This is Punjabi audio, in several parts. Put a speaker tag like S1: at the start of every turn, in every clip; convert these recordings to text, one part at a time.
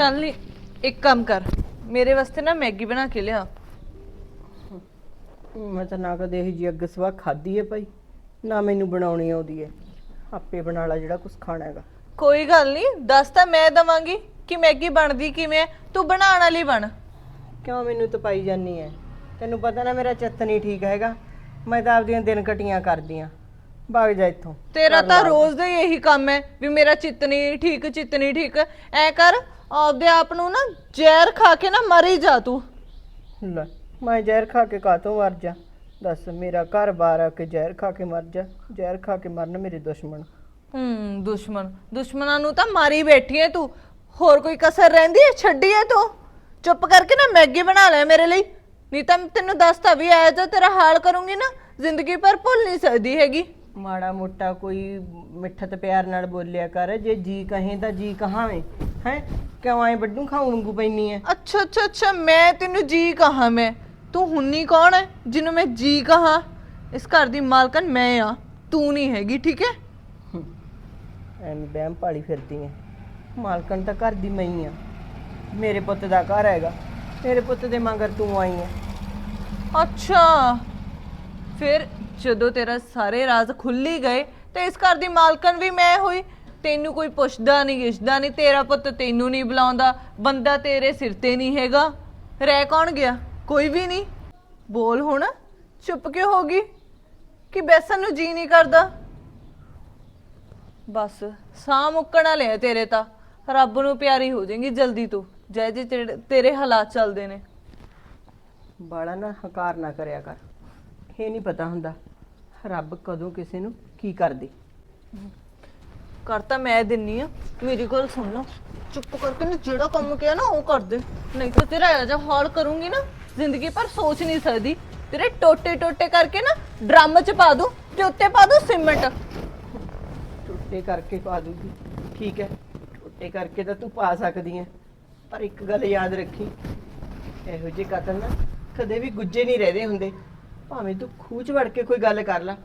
S1: ਚੱਲ ਨੀ ਇੱਕ ਕੰਮ ਕਰ। ਮੇਰੇ ਵਾਸਤੇ ਨਾ ਮੈਗੀ ਬਣਾ ਕੇ ਲਿਆ।
S2: ਮੈਂ ਤਾਂ ਨਾ ਕਦੇ ਇਹ ਜੀ ਅੱਗ ਸਵਾ ਖਾਦੀ ਹੈ ਭਾਈ। ਨਾ ਮੈਨੂੰ ਬਣਾਉਣੀ ਆਉਂਦੀ ਹੈ। ਆਪੇ ਬਣਾ ਲਾ ਜਿਹੜਾ ਕੁਝ ਖਾਣਾ ਹੈਗਾ।
S1: ਕੋਈ ਗੱਲ ਨਹੀਂ ਦੱਸ ਤਾਂ ਮੈਂ ਦਵਾਂਗੀ ਕਿ ਮੈਗੀ ਬਣਦੀ ਕਿਵੇਂ ਹੈ। ਤੂੰ ਬਣਾਉਣ ਵਾਲੀ ਬਣ।
S2: ਕਿਉਂ ਮੈਨੂੰ ਤਪਾਈ ਜਾਨੀ ਹੈ? ਤੈਨੂੰ ਪਤਾ ਨਾ ਮੇਰਾ ਚਿੱਤ ਨਹੀਂ ਠੀਕ ਹੈਗਾ। ਮੈਂ ਤਾਂ ਆਪਦੀਆਂ ਦਿਨ ਕਟੀਆਂ ਕਰਦੀ ਆ ਭੱਗ ਜਾ ਇੱਥੋਂ।
S1: ਤੇਰਾ ਤਾਂ ਰੋਜ਼ ਦਾ ਹੀ ਇਹੀ ਕੰਮ ਹੈ ਵੀ ਮੇਰਾ ਚਿੱਤ ਨਹੀਂ ਠੀਕ ਚਿੱਤ ਨਹੀਂ ਠੀਕ। ਐ ਕਰ ਆਪਦੇ ਆਪ ਨੂੰ ਨਾ ਜ਼ਹਿਰ ਖਾ ਕੇ ਨਾ ਮਰ ਹੀ ਜਾ ਤੂੰ।
S2: ਲੈ ਮੈਂ ਜ਼ਹਿਰ ਖਾ ਕੇ ਕਾਤੋਂ ਮਰ ਜਾ? ਦੱਸ ਮੇਰਾ ਘਰ-ਬਾਰ ਆ ਕੇ ਜ਼ਹਿਰ ਖਾ ਕੇ ਮਰ ਜਾ? ਜ਼ਹਿਰ ਖਾ ਕੇ ਮਰਨ ਮੇਰੇ ਦੁਸ਼ਮਣ।
S1: ਹੂੰ ਦੁਸ਼ਮਣ। ਦੁਸ਼ਮਣਾਂ ਨੂੰ ਤਾਂ ਮਾਰੀ ਬੈਠੀ ਐ ਤੂੰ। ਹੋਰ ਕੋਈ ਕਸਰ ਰਹਿੰਦੀ ਐ? ਛੱਡੀ ਐ ਤੂੰ? ਚੁੱਪ ਕਰਕੇ ਨਾ ਮੈਗੀ ਬਣਾ ਲੈ ਮੇਰੇ ਲਈ। ਨਹੀਂ ਤਾਂ ਤੈਨੂੰ ਦੱਸਤਾ ਵੀ ਐ ਜੋ ਤੇਰਾ ਹਾਲ ਕਰੂੰਗੀ ਨਾ ਜ਼ਿੰਦਗੀ ਭਰ ਭੁੱਲ ਨਹੀਂ ਸਕਦੀ ਹੈਗੀ।
S2: ਮਾੜਾ ਮੋਟਾ ਕੋਈ ਮਿੱਠਤ ਪਿਆਰ ਨਾਲ ਬੋਲਿਆ ਕਰ। ਜੇ ਜੀ ਕਹੇ ਤਾਂ ਜੀ ਕਹਾਵੇਂ। ਹੈ? ਕਿਉਂ ਐ ਵੱਡੂ ਖਾਉਂ ਵਾਂਗੂ ਪੈਣੀ ਐ?
S1: ਅੱਛਾ ਅੱਛਾ ਅੱਛਾ ਮੈਂ ਤੈਨੂੰ ਜੀ ਕਹਾ ਮੈਂ। ਤੂੰ ਹੁੰਨੀ ਕੌਣ ਹੈ ਜਿਹਨੂੰ ਮੈਂ ਜੀ ਕਹਾ? ਇਸ ਘਰ ਦੀ ਮਾਲਕਨ ਮੈਂ ਆ। ਤੂੰ ਨਹੀਂ ਹੈਗੀ ਠੀਕ ਹੈ।
S2: ਐਵੇਂ ਬਹਿਮ ਪਾਲੀ ਫਿਰਦੀ ਐ। ਮਾਲਕਣ ਤਾਂ ਘਰ ਦੀ ਮੈਂ ਹੀ ਆ। ਮੇਰੇ ਪੁੱਤ ਦਾ ਘਰ ਹੈਗਾ। ਮੇਰੇ ਪੁੱਤ ਦੇ ਮਗਰ ਤੂੰ ਆਈ ਐ।
S1: ਅੱਛਾ। ਫਿਰ ਜਦੋਂ ਤੇਰਾ ਸਾਰੇ ਰਾਜ਼ ਖੁੱਲੀ ਗਏ ਤੇ ਇਸ ਘਰ ਦੀ ਮਾਲਕਨ ਵੀ ਮੈਂ ਹੋਈ। ਤੈਨੂੰ ਕੋਈ ਪੁੱਛਦਾ ਨਹੀਂ ਗਿਸ਼ਦਾ ਨਹੀਂ, ਤੇਰਾ ਪੁੱਤ ਤੈਨੂੰ ਨਹੀਂ ਬੁਲਾਉਂਦਾ, ਬੰਦਾ ਤੇਰੇ ਸਿਰ ਤੇ ਨਹੀਂ ਹੈਗਾ। ਰਹਿ ਕੌਣ ਗਿਆ? ਕੋਈ ਵੀ ਨਹੀਂ। ਬੋਲ ਹੁਣ, ਚੁੱਪ ਕਿਉਂ ਹੋ ਗਈ? ਕਿ ਬੈਸਨ ਨੂੰ ਜੀ ਨਹੀਂ ਕਰਦਾ? ਬਸ, ਸਾਹ ਮੁੱਕਣ ਵਾਲੇ ਆ ਤੇਰੇ ਤਾਂ। ਰੱਬ ਨੂੰ ਪਿਆਰੀ ਹੋ ਜਾਏਗੀ ਜਲਦੀ ਤੂੰ। ਜੈ ਜੇ ਤੇਰੇ- ਤੇਰੇ ਹਾਲਾਤ ਚੱਲਦੇ ਨੇ।
S2: ਬਾਲਾ ਨਾ ਹਕਾਰ ਨਾ ਕਰਿਆ ਕਰ। ਇਹ ਨਹੀਂ ਪਤਾ ਹੁੰਦਾ, ਰੱਬ ਕਦੋਂ ਕਿਸੇ ਨੂੰ ਕੀ ਕਰਦੀ।
S1: ਕਰ ਤਾਂ ਮੈਂ ਦਿੰਨੀ ਆ। ਮੇਰੀ ਗੱਲ ਸੁਣ ਲਓ ਚੁੱਪ ਕਰਕੇ ਨਾ ਜਿਹੜਾ ਕੰਮ ਕਿਹਾ ਨਾ ਉਹ ਕਰ ਦੇ। ਨਹੀਂ ਤਾਂ ਤੇਰਾ ਇਹੋ ਜਿਹਾ ਹਾਲ ਕਰੂੰਗੀ ਨਾ, ਜ਼ਿੰਦਗੀ ਪਰ ਸੋਚ ਨਹੀਂ ਸਕਦੀ। ਤੇਰੇ ਟੋਟੇ ਟੋਟੇ ਕਰਕੇ ਨਾ ਡਰਮ 'ਚ ਪਾ ਦੂੰ, ਤੇ ਉੱਤੇ ਪਾ ਦੂੰ ਸੀਮੈਂਟ।
S2: ਟੁੱਟੇ ਕਰਕੇ ਪਾ ਦੂਗੀ। ਠੀਕ ਹੈ, ਟੁੱਟੇ ਕਰਕੇ ਤਾਂ ਤੂੰ ਪਾ ਸਕਦੀ ਹੈ। ਪਰ ਇੱਕ ਗੱਲ ਯਾਦ ਰੱਖੀ, ਇਹੋ ਜਿਹੇ ਕਤਲ ਨਾ ਕਦੇ ਵੀ ਗੁੱਜੇ ਨਹੀਂ ਰਹਦੇ ਹੁੰਦੇ। ਭਾਵੇਂ ਤੂੰ ਖੂਹ 'ਚ ਵੜ ਕੇ ਕੋਈ ਗੱਲ ਕਰ ਲੈ,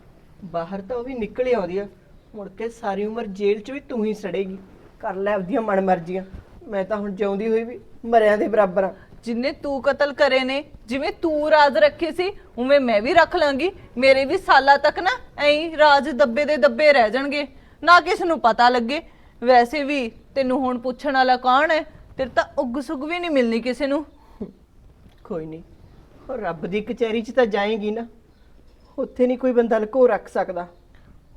S2: ਬਾਹਰ ਤਾਂ ਉਹ ਵੀ ਨਿਕਲ ਹੀ ਆਉਂਦੀ ਆ। ਮੁੜ ਕੇ ਸਾਰੀ ਉਮਰ ਜੇਲ੍ਹ 'ਚ ਵੀ ਤੂੰ ਹੀ ਸੜੇਗੀ। ਕਰ ਲੈ ਆਪਦੀਆਂ ਮਨ ਮਰਜ਼ੀਆਂ ਮੈਂ ਤਾਂ ਹੁਣ ਜਿਉਂਦੀ ਹੋਈ ਵੀ ਮਰਿਆਂ ਦੇ ਬਰਾਬਰ ਆ।
S1: ਜਿੰਨੇ ਤੂੰ ਕਤਲ ਕਰੇ ਨੇ ਜਿਵੇਂ ਤੂੰ ਰਾਜ ਰੱਖੇ ਸੀ ਉਵੇਂ ਮੈਂ ਵੀ ਰੱਖ ਲਾਂਗੀ। ਮੇਰੇ ਵੀ ਸਾਲਾਂ ਤੱਕ ਨਾ ਐਂ ਰਾਜ ਦੱਬੇ ਦੇ ਦੱਬੇ ਰਹਿ ਜਾਣਗੇ। ਨਾ ਕਿਸ ਨੂੰ ਪਤਾ ਲੱਗੇ। ਵੈਸੇ ਵੀ ਤੈਨੂੰ ਹੁਣ ਪੁੱਛਣ ਵਾਲਾ ਕੌਣ ਹੈ? ਤੇਰੇ ਤਾਂ ਉੱਗ ਸੁੱਗ ਵੀ ਨਹੀਂ ਮਿਲਣੀ ਕਿਸੇ ਨੂੰ।
S2: ਕੋਈ ਨਹੀਂ। ਉਹ ਰੱਬ ਦੀ ਕਚਹਿਰੀ 'ਚ ਤਾਂ ਜਾਏਗੀ ਨਾ। ਉੱਥੇ ਨਹੀਂ ਕੋਈ ਬੰਦਾ ਲੁਕੋ ਰੱਖ ਸਕਦਾ।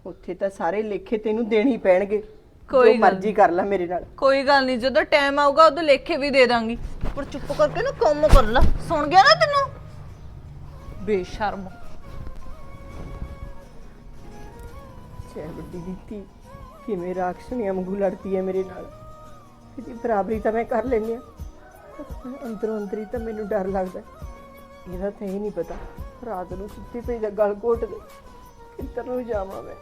S2: ਉੱਥੇ ਤਾਂ ਸਾਰੇ ਲੇਖੇ ਤੈਨੂੰ ਦੇਣੇ ਹੀ ਪੈਣਗੇ।
S1: ਕੋਈ
S2: ਜੋ
S1: ਗੱਲ
S2: ਮਰਜ਼ੀ ਕਰ ਲੈ ਮੇਰੇ ਨਾਲ।
S1: ਕੋਈ ਗੱਲ ਨਹੀਂ ਜਦੋਂ ਟਾਈਮ ਆਊਗਾ ਉਦੋਂ ਲੇਖੇ ਵੀ ਦੇ ਦਾਂਗੀ। ਪਰ ਚੁੱਪ ਕਰਕੇ ਨਾ ਕੰਮ ਕਰ ਲੈ। ਸੁਣ ਗਿਆ ਨਾ ਤੈਨੂੰ? ਬੇਸ਼ਰਮ।
S2: ਛੇ ਵੱਡੀ ਦਿੱਤੀ ਕਿਵੇਂ ਰਾਖਸ਼ਣੀਆਂ ਵਾਂਗੂ ਲੜਦੀ ਹੈ ਮੇਰੇ ਨਾਲ। ਇਹਦੀ ਬਰਾਬਰੀ ਤਾਂ ਮੈਂ ਕਰ ਲੈਂਦੀ ਆ। ਅੰਦਰੋਂ ਅੰਦਰ ਹੀ ਤਾਂ ਮੈਨੂੰ ਡਰ ਲੱਗਦਾ। ਇਹਦਾ ਤਾਂ ਇਹ ਨਹੀਂ ਪਤਾ। ਰਾਤ ਨੂੰ ਸੁੱਤੀ ਪਈ ਦਾ ਗਲ ਘੋਟ ਦੇ। ਕਿੱਧਰ ਨੂੰ ਜਾਵਾਂ ਮੈਂ?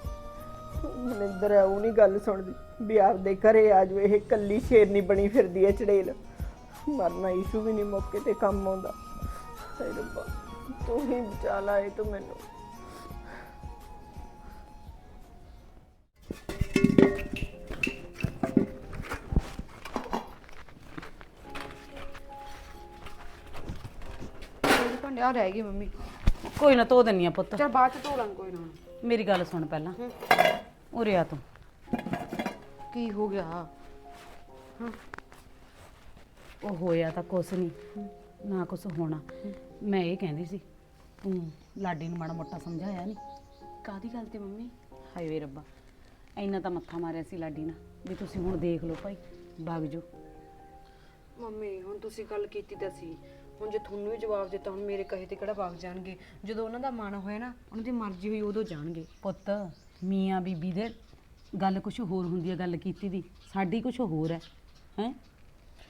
S2: ਮਨਿੰਦਰ ਹੈ ਉਹ ਨਹੀਂ ਗੱਲ ਸੁਣਦੀ ਵੀ ਆਪਦੇ ਘਰੇ ਆ ਜਾਵੇ ਇਹ ਕੱਲੀ ਸ਼ੇਰਨੀ ਬਣੀ ਫਿਰਦੀ ਹੈ ਚੜੇਲ। ਮਰਨਾ ਇਸ਼ੂ ਵੀ ਨਹੀਂ ਮੌਕੇ ਤੇ ਕੰਮ ਆਉਂਦਾ। ਹਾਏ ਰੱਬਾ ਤੂੰ ਹੀ ਬਚਾ ਲਾਏ ਤੂੰ ਮੈਨੂੰ।
S3: ਮੇਰੇ ਭਾਂਡੇ ਆ ਰਹਿ ਗਏ ਮੰਮੀ।
S4: ਕੋਈ ਨਾ ਧੋ ਦਿੰਨੀ ਆ ਪੁੱਤ।
S3: ਚਲ ਬਾਅਦ ਚ ਧੋ ਲਾਂਗੇ ਕੋਈ ਨਾ।
S4: ਮੇਰੀ ਗੱਲ ਸੁਣ ਪਹਿਲਾਂ। ਉਰੇ ਆ ਤੂੰ।
S3: ਕੀ ਹੋ ਗਿਆ?
S4: ਉਹ ਹੋਇਆ ਤਾਂ ਕੁਛ ਨਹੀਂ ਨਾ ਕੁਛ ਹੋਣਾ। ਮੈਂ ਇਹ ਕਹਿੰਦੀ ਸੀ ਤੂੰ ਲਾਡੀ ਨੂੰ ਮਾੜਾ ਮੋਟਾ ਸਮਝਾਇਆ ਨਹੀਂ
S3: ਕਾਦੀ ਗੱਲ ਤੇ ਮੰਮੀ?
S4: ਹਾਏ ਵੇ ਰੱਬਾ ਇੰਨਾ ਤਾਂ ਮੱਥਾ ਮਾਰਿਆ ਸੀ ਲਾਡੀ ਨਾਲ ਵੀ ਤੁਸੀਂ ਹੁਣ ਦੇਖ ਲਓ ਭਾਈ ਵਗ ਜੋ
S3: ਮੰਮੀ ਹੁਣ ਤੁਸੀਂ ਗੱਲ ਕੀਤੀ ਤਾਂ ਸੀ। ਹੁਣ ਜੇ ਤੁਹਾਨੂੰ ਵੀ ਜਵਾਬ ਦਿੱਤਾ ਹੁਣ ਮੇਰੇ ਕਹੇ ਤੇ ਕਿਹੜਾ ਵਗ ਜਾਣਗੇ? ਜਦੋਂ ਉਹਨਾਂ ਦਾ ਮਨ ਹੋਇਆ ਨਾ ਉਹਨਾਂ ਦੀ ਮਰਜ਼ੀ ਹੋਈ ਉਦੋਂ ਜਾਣਗੇ।
S4: ਪੁੱਤ ਮੀਆਂ ਬੀਬੀ ਦੇ ਗੱਲ ਕੁਛ ਹੋਰ ਹੁੰਦੀ ਹੈ ਗੱਲ ਕੀਤੀ ਦੀ। ਸਾਡੀ ਕੁਛ ਹੋਰ ਹੈ ਹੈ?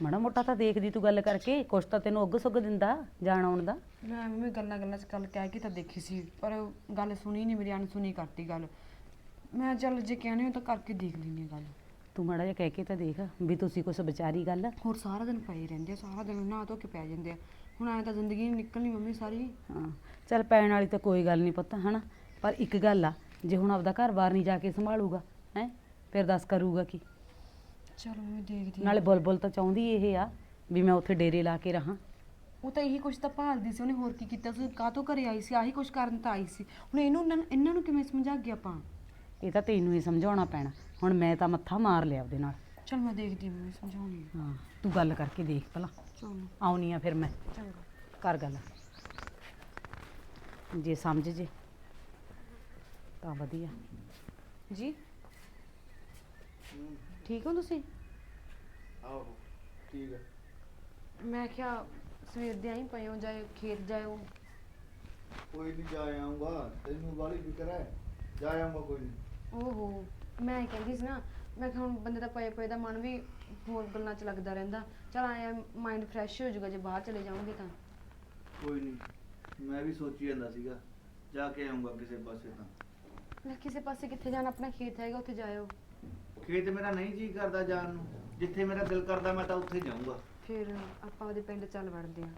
S4: ਮਾੜਾ ਮੋਟਾ ਤਾਂ ਦੇਖਦੀ ਤੂੰ ਗੱਲ ਕਰਕੇ ਕੁਛ ਤਾਂ ਤੈਨੂੰ ਉੱਗ ਸੁੱਗ ਦਿੰਦਾ ਜਾਣ ਆਉਣ ਦਾ।
S3: ਮੈਂ ਮੰਮੀ ਗੱਲਾਂ ਗੱਲਾਂ ਚ ਗੱਲ ਕਹਿ ਕੇ ਤਾਂ ਦੇਖੀ ਸੀ ਪਰ ਗੱਲ ਸੁਣੀ ਨਹੀਂ ਮੇਰੀ ਅਣਸੁਣੀ ਕਰਤੀ ਗੱਲ। ਮੈਂ ਚੱਲ ਜੇ ਕਹਿਣੇ ਹੋ ਤਾਂ ਕਰਕੇ ਦੇਖ ਲੈਣੀ ਆ ਗੱਲ।
S4: ਤੂੰ ਮਾੜਾ ਜਿਹਾ ਕਹਿ ਕੇ ਤਾਂ ਦੇਖ ਵੀ ਤੁਸੀਂ ਕੁਛ ਵਿਚਾਰੀ ਗੱਲ।
S3: ਹੋਰ ਸਾਰਾ ਦਿਨ ਪਏ ਰਹਿੰਦੇ ਆ ਸਾਰਾ ਦਿਨ ਨਹਾ ਧੋ ਕੇ ਪੈ ਜਾਂਦੇ ਆ। ਹੁਣ ਐ ਤਾਂ ਜ਼ਿੰਦਗੀ ਨਿਕਲਣੀ ਮੰਮੀ ਸਾਰੀ।
S4: ਹਾਂ ਚੱਲ ਪੈਣ ਵਾਲੀ ਤਾਂ ਕੋਈ ਗੱਲ ਨਹੀਂ ਪੁੱਤ ਹਨਾ? ਪਰ ਇੱਕ ਗੱਲ ਆ ਜੇ ਹੁਣ ਆਪਦਾ ਘਰ-ਬਾਰ ਨਹੀਂ ਜਾ ਕੇ ਸੰਭਾਲੂਗਾ ਹੈ ਫਿਰ ਦੱਸ ਕਰੂਗਾ ਕੀ?
S3: ਚਲੋ ਮੈਂ ਦੇਖਦੀ ਹਾਂ।
S4: ਨਾਲੇ ਬੁਲਬੁਲ ਤਾਂ ਚਾਹੁੰਦੀ ਇਹ ਆ ਵੀ ਮੈਂ ਉੱਥੇ ਡੇਰੇ ਲਾ ਕੇ ਰਹਾਂ।
S3: ਉਹ ਤਾਂ ਇਹੀ ਕੁਛ ਤਾਂ ਭਾਲਦੀ ਸੀ ਉਹਨੇ ਹੋਰ ਕੀ ਕੀਤਾ ਸੀ? ਕਾਹਤੋਂ ਘਰੇ ਆਈ ਸੀ? ਆਹੀ ਕੁਛ ਕਰਨ ਤਾਂ ਆਈ ਸੀ। ਹੁਣ ਇਹਨੂੰ ਇਹਨਾਂ ਨੂੰ- ਇਹਨਾਂ ਨੂੰ ਕਿਵੇਂ ਸਮਝਾ ਗਿਆ ਆਪਾਂ?
S4: ਇਹ ਤਾਂ ਤੈਨੂੰ ਹੀ ਸਮਝਾਉਣਾ ਪੈਣਾ। ਹੁਣ ਮੈਂ ਤਾਂ ਮੱਥਾ ਮਾਰ ਲਿਆ ਉਹਦੇ ਨਾਲ।
S3: ਚਲ ਮੈਂ ਦੇਖਦੀ ਹਾਂ ਮੈਂ ਸਮਝਾਉਣੀ ਆ।
S4: ਹਾਂ ਤੂੰ ਗੱਲ ਕਰਕੇ ਦੇਖ ਭਲਾ।
S3: ਚਲੋ।
S4: ਆਉਣੀ ਆ ਫਿਰ ਮੈਂ।
S3: ਚੰਗਾ।
S4: ਕਰ ਗੱਲ। ਜੇ ਸਮਝ ਜੇ। ਤਾਂ ਵਧੀਆ।
S3: ਜੀ? ਠੀਕ ਹੋ ਤੁਸੀਂ?
S5: ਆਹੋ ਠੀਕ ਹੈ
S3: ਮੈਂ ਕਿਹਾ ਸਵੇਰ ਦੇ ਆਈ ਪਏ ਹੋ ਜਾਏ ਖੇਤ ਜਾਇਓ।
S5: ਕੋਈ ਨਹੀਂ ਜਾ ਆਉਂਗਾ ਤੈਨੂੰ ਵਾਲੀ ਫਿਕਰ ਹੈ ਜਾ ਆਉਂਗਾ ਕੋਈ ਨਹੀਂ
S3: ਓਹੋ ਮੈਂ ਕਹਿੰਦੀ ਸੀ ਨਾ ਮੈਂ ਕਿਹਾ ਹੁਣ ਬੰਦੇ ਦਾ ਪਏ ਪਏ ਦਾ ਮਨ ਵੀ ਹੋਰ ਗੱਲਾਂ 'ਚ ਲੱਗਦਾ ਰਹਿੰਦਾ। ਚਲ ਆਇਆ ਮਾਈਂਡ ਫਰੈਸ਼ ਹੋ ਜਾਊਗਾ ਜੇ ਬਾਹਰ ਚਲੇ ਜਾਓਗੇ ਤਾਂ।
S5: ਕੋਈ ਨਹੀਂ ਮੈਂ ਵੀ ਸੋਚੀ ਜਾਂਦਾ ਸੀਗਾ ਜਾ ਕੇ ਆਉਂਗਾ ਕਿਸੇ ਪਾਸੇ ਤਾਂ।
S3: ਮੈਂ ਕਿਸੇ ਪਾਸੇ ਕਿੱਥੇ ਜਾਣਾ ਆਪਣਾ ਖੇਤ ਹੈਗਾ ਉੱਥੇ ਜਾਇਓ।
S5: ਖੇਤ ਮੇਰਾ ਨਹੀਂ ਜੀ ਕਰਦਾ ਜਾਣ ਨੂੰ। ਜਿੱਥੇ ਮੇਰਾ ਦਿਲ ਕਰਦਾ ਮੈਂ ਤਾਂ ਉੱਥੇ ਜਾਊਂਗਾ।
S3: ਫਿਰ ਆਪਾਂ ਉਹਦੇ ਪਿੰਡ ਚੱਲ ਵੜਦੇ ਆ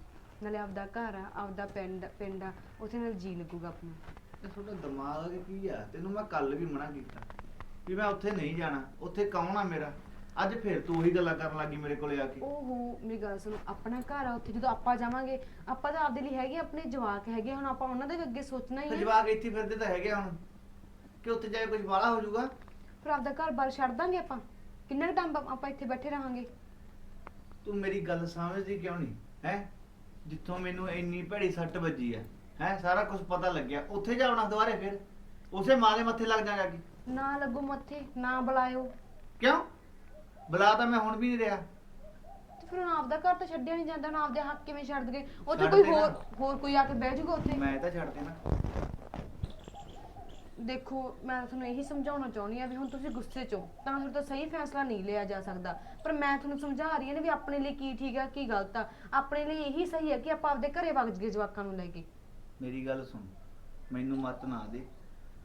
S3: ਨਾਲੇ ਆਪਦਾ ਘਰ ਆ ਆਪਦਾ ਪਿੰਡ ਪਿੰਡ ਆ ਉੱਥੇ ਨਾਲ ਜੀ ਲੱਗੂਗਾ ਆਪਣਾ।
S5: ਤੇ ਤੁਹਾਡਾ ਦਿਮਾਗ ਕੀ ਆ? ਤੈਨੂੰ ਮੈਂ ਕੱਲ ਵੀ ਮਨਾ ਕੀਤਾ ਵੀ ਮੈਂ ਉੱਥੇ ਨਹੀਂ ਜਾਣਾ। ਉੱਥੇ ਕੌਣ ਆ ਮੇਰਾ? ਅੱਜ ਫਿਰ ਤੂੰ ਉਹੀ ਗੱਲਾਂ ਕਰਨ ਲੱਗੀ ਮੇਰੇ ਕੋਲੇ ਆ ਕੇ।
S3: ਓਹੋ ਮੇਰੀ ਗੱਲ ਸੁਣੋ ਆਪਣਾ ਘਰ ਆ ਉੱਥੇ ਜਦੋਂ ਆਪਾਂ ਜਾਵਾਂਗੇ ਆਪਾਂ ਤਾਂ ਆਪਦੇ ਲਈ ਹੈਗੇ ਆਪਣੇ ਜਵਾਕ ਹੈਗੇ ਹੁਣ ਆਪਾਂ ਉਹਨਾਂ ਦੇ ਵੀ ਅੱਗੇ ਸੋਚਣਾ ਹੀ ਹੈ।
S5: ਜਵਾਕ ਇੱਥੇ ਫਿਰਦੇ ਤਾਂ ਹੈਗੇ ਆ ਹੁਣ। ਕਿ ਉੱਥੇ ਜਾ ਕੇ ਕੁਝ ਬਾਲਾ ਹੋ ਜਾਊਗਾ।
S3: ਫਿਰ ਆਪਦਾ ਘਰ ਬਾਰ ਛੱਡ ਦਾਂਗੇ ਆਪਾਂ। ਕਿੰਨਾ ਟਾਈਮ ਆਪਾਂ ਇੱਥੇ ਬੈਠੇ ਰਹਾਂਗੇ?
S5: ਤੂੰ ਮੇਰੀ ਗੱਲ ਸਮਝਦੀ ਕਿਉਂ ਨਹੀਂ? ਹੈ? ਜਿੱਥੋਂ ਮੈਨੂੰ ਇੰਨੀ ਭੈੜੀ ਸੱਟ ਵੱਜੀ ਆ ਹੈ? ਸਾਰਾ ਕੁਝ ਪਤਾ ਲੱਗਿਆ। ਉੱਥੇ ਜਾਵਣਾ ਦੁਬਾਰੇ ਫਿਰ? ਉਸੇ ਮਾਂ ਦੇ ਮੱਥੇ ਲੱਗ ਜਾ ਜਾ ਕੇ।
S3: ਨਾ ਲੱਗੋ ਮੱਥੇ ਨਾ ਬੁਲਾਇਓ।
S5: ਕਿਉਂ? ਬੁਲਾ ਤਾਂ ਮੈਂ ਹੁਣ ਵੀ ਨਹੀਂ ਰਿਹਾ।
S3: ਤੇ ਫਿਰ ਹੁਣ ਆਪਦਾ ਘਰ ਤਾਂ ਛੱਡਿਆ ਨਹੀਂ ਜਾਂਦਾ ਨਾ ਆਪਦੇ ਹੱਕ ਕਿਵੇਂ ਛੱਡ ਦਗੇ ਉੱਥੇ
S5: ਛੱਡ
S3: ਕੋਈ
S5: ਦੇਣਾ।
S3: ਹੋਰ ਹੋਰ ਕੋਈ ਆ ਕੇ ਬਹਿ ਜਾਊਗਾ ਉੱਥੇ?
S5: ਮੈਂ ਤਾਂ ਛੱਡ ਦੇਣਾ।
S3: ਦੇਖੋ, ਮੈਂ ਤੁਹਾਨੂੰ ਇਹੀ ਸਮਝਾਉਣਾ ਚਾਹੁੰਦੀ ਆ ਵੀ ਹੁਣ ਤੁਸੀਂ ਗੁੱਸੇ 'ਚ ਹੋ, ਤਾਂ ਫਿਰ ਤਾਂ ਸਹੀ ਫੈਸਲਾ ਨਹੀਂ ਲਿਆ ਜਾ ਸਕਦਾ। ਪਰ ਮੈਂ ਤੁਹਾਨੂੰ ਸਮਝਾ ਰਹੀ ਹਾਂ ਨਾ ਵੀ ਆਪਣੇ ਲਈ ਕੀ ਠੀਕ ਆ, ਕੀ ਗਲਤ ਆ। ਆਪਣੇ ਲਈ ਇਹੀ ਸਹੀ ਹੈ ਕਿ ਆਪਾਂ ਆਪਦੇ ਘਰੇ ਵਗ ਜਾਈਏ ਜਵਾਕਾਂ ਨੂੰ ਲੈ ਕੇ।
S5: ਮੇਰੀ ਗੱਲ ਸੁਣ, ਮੈਨੂੰ ਮਤ ਨਾ ਦੇ।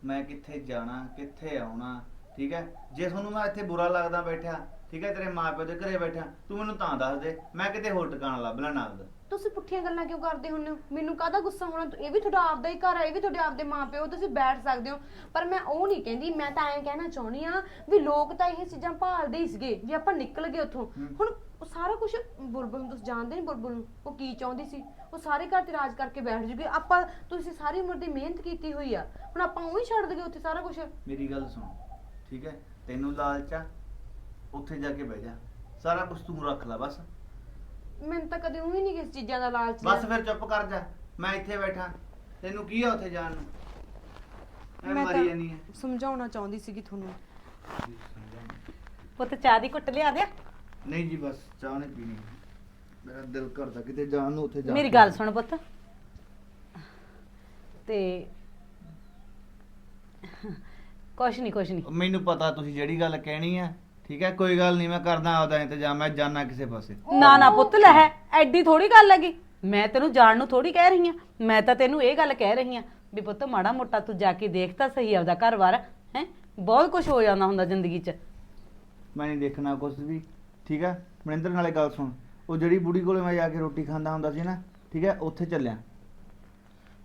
S5: ਮੈਂ ਕਿੱਥੇ ਜਾਣਾ, ਕਿੱਥੇ ਆਉਣਾ, ਠੀਕ ਹੈ? ਜੇ ਤੁਹਾਨੂੰ ਮੈਂ ਇੱਥੇ ਬੁਰਾ ਲੱਗਦਾ ਬੈਠਿਆ ਠੀਕ ਹੈ ਤੇਰੇ ਮਾਪਿਓ ਦੇ ਘਰੇ ਬੈਠਾ ਤੂੰ ਮੈਨੂੰ ਤਾਂ ਦੱਸ ਦੇ ਮੈਂ ਕਿਤੇ ਹੋਰ ਟਿਕਾਣਾ ਲੱਭ ਲੈਣਾ ਆਪਦਾ
S3: ਤੁਸੀਂ ਪੁੱਠੀਆਂ ਗੱਲਾਂ ਕਿਉਂ ਕਰਦੇ ਹੁੰਦੇ ਹੋ? ਮੈਨੂੰ ਕਾਹਦਾ ਗੁੱਸਾ ਹੋਣਾ? ਇਹ ਵੀ ਤੁਹਾਡਾ ਆਪਦਾ ਹੀ ਘਰ ਹੈ ਇਹ ਵੀ ਤੁਹਾਡੇ ਆਪਦੇ ਮਾਪਿਓ ਤੁਸੀਂ ਬੈਠ ਸਕਦੇ ਹੋ। ਪਰ ਮੈਂ ਉਹ ਨਹੀਂ ਕਹਿੰਦੀ ਮੈਂ ਤਾਂ ਐਂ ਕਹਿਣਾ ਚਾਹੁੰਦੀ ਆ ਵੀ ਲੋਕ ਤਾਂ ਇਹ ਚੀਜ਼ਾਂ ਭਾਲਦੇ ਹੀ ਸੀਗੇ ਜੇ ਆਪਾਂ ਨਿਕਲ ਗਏ ਉੱਥੋਂ। ਹੁਣ ਉਹ ਸਾਰਾ ਕੁਝ ਬੁਲਬੁਲ ਨੂੰ ਤੁਸੀਂ ਜਾਣਦੇ ਨਹੀਂ ਬੁਲਬੁਲ ਨੂੰ ਉਹ ਕੀ ਚਾਹੁੰਦੀ ਸੀ? ਉਹ ਸਾਰੇ ਘਰ ਤੇ ਰਾਜ ਕਰਕੇ ਬੈਠ ਜੂਗੀ। ਆਪਾਂ ਤੁਸੀਂ ਸਾਰੀ ਉਮਰ ਦੀ ਮਿਹਨਤ ਕੀਤੀ ਹੋਈ ਆ। ਹੁਣ ਆਪਾਂ ਉਹ ਛੱਡ ਦਗੇ ਉੱਥੇ ਸਾਰਾ ਕੁਝ
S5: ਮੇਰੀ ਗੱਲ ਸੁਣ ਠੀਕ ਹੈ? ਤੈਨੂੰ ਲਾਲਚ ਆ ਉੱਥੇ ਜਾ ਕੇ ਬਹਿ ਜਾ। ਸਾਰਾ ਕੁਝ ਤੂੰ ਰੱਖ ਲੈ ਬਸ।
S3: ਮੈਨੂੰ ਤਾਂ ਕਦੇ ਉਹ ਨਹੀਂ ਕਿਸ ਚੀਜ਼ਾਂ ਦਾ ਲਾਲਚ
S5: ਬਸ। ਫਿਰ ਚੁੱਪ ਕਰ ਜਾ। ਮੈਂ ਇੱਥੇ ਬੈਠਾ। ਤੈਨੂੰ ਕੀ ਆ ਉੱਥੇ ਜਾਣ ਨੂੰ? ਮੈਂ
S3: ਮੈਂ
S5: ਮਰੀ ਜਾਨੀ ਹੈ
S3: ਤਾਂ ਸਮਝਾਉਣਾ ਚਾਹੁੰਦੀ ਸੀਗੀ ਤੁਹਾਨੂੰ।
S4: ਪੁੱਤ ਚਾਹ ਦੀ ਘੁੱਟ ਲਿਆ ਦੇ।
S5: ਨਹੀਂ ਜੀ ਬਸ ਚਾਹ ਨਹੀਂ ਪੀਣੀ। ਮੇਰਾ ਦਿਲ ਕਰਦਾ ਕਿਤੇ ਜਾਣ ਨੂੰ ਉੱਥੇ ਜਾ
S4: ਮੇਰੀ। ਗੱਲ ਸੁਣ ਪੁੱਤ। ਤੇ ਕੁਛ ਨਹੀਂ ਕੁਛ ਨਹੀਂ।
S5: ਮੈਨੂੰ ਪਤਾ ਤੁਸੀਂ ਜਿਹੜੀ ਗੱਲ ਕਹਿਣੀ ਆ। ਠੀਕ ਹੈ ਕੋਈ ਗੱਲ ਨਹੀਂ ਮੈਂ ਕਰਦਾ ਆਪਦਾ ਇੰਤਜ਼ਾਮ ਮੈਂ ਜਾਣਾ ਕਿਸੇ ਪਾਸੇ।
S4: ਨਾ ਨਾ ਪੁੱਤ ਲੈ ਹੈ ਐਡੀ ਥੋੜੀ ਗੱਲ ਹੈਗੀ। ਮੈਂ ਤੈਨੂੰ ਜਾਣ ਨੂੰ ਥੋੜੀ ਕਹਿ ਰਹੀ ਆ ਮੈਂ ਤਾਂ ਤੈਨੂੰ ਇਹ ਗੱਲ ਕਹਿ ਰਹੀ ਆ ਵੀ ਪੁੱਤ ਮਾੜਾ ਮੋਟਾ ਤੂੰ ਜਾ ਕੇ ਦੇਖ ਤਾਂ ਸਹੀ ਆਪਦਾ ਘਰ-ਬਾਰ ਹੈ? ਬਹੁਤ ਕੁਝ ਹੋ ਜਾਂਦਾ ਹੁੰਦਾ ਜ਼ਿੰਦਗੀ 'ਚ।
S5: ਮੈਂ ਨਹੀਂ ਦੇਖਣਾ ਕੁਝ ਵੀ ਠੀਕ ਹੈ? ਮਨਿੰਦਰ ਨਾਲੇ ਗੱਲ ਸੁਣ। ਉਹ ਜਿਹੜੀ ਬੁੜੀ ਕੋਲੇ ਮੈਂ ਜਾ ਕੇ ਰੋਟੀ ਖਾਂਦਾ ਹੁੰਦਾ ਸੀ ਨਾ ਠੀਕ ਹੈ ਉੱਥੇ ਚੱਲਿਆ।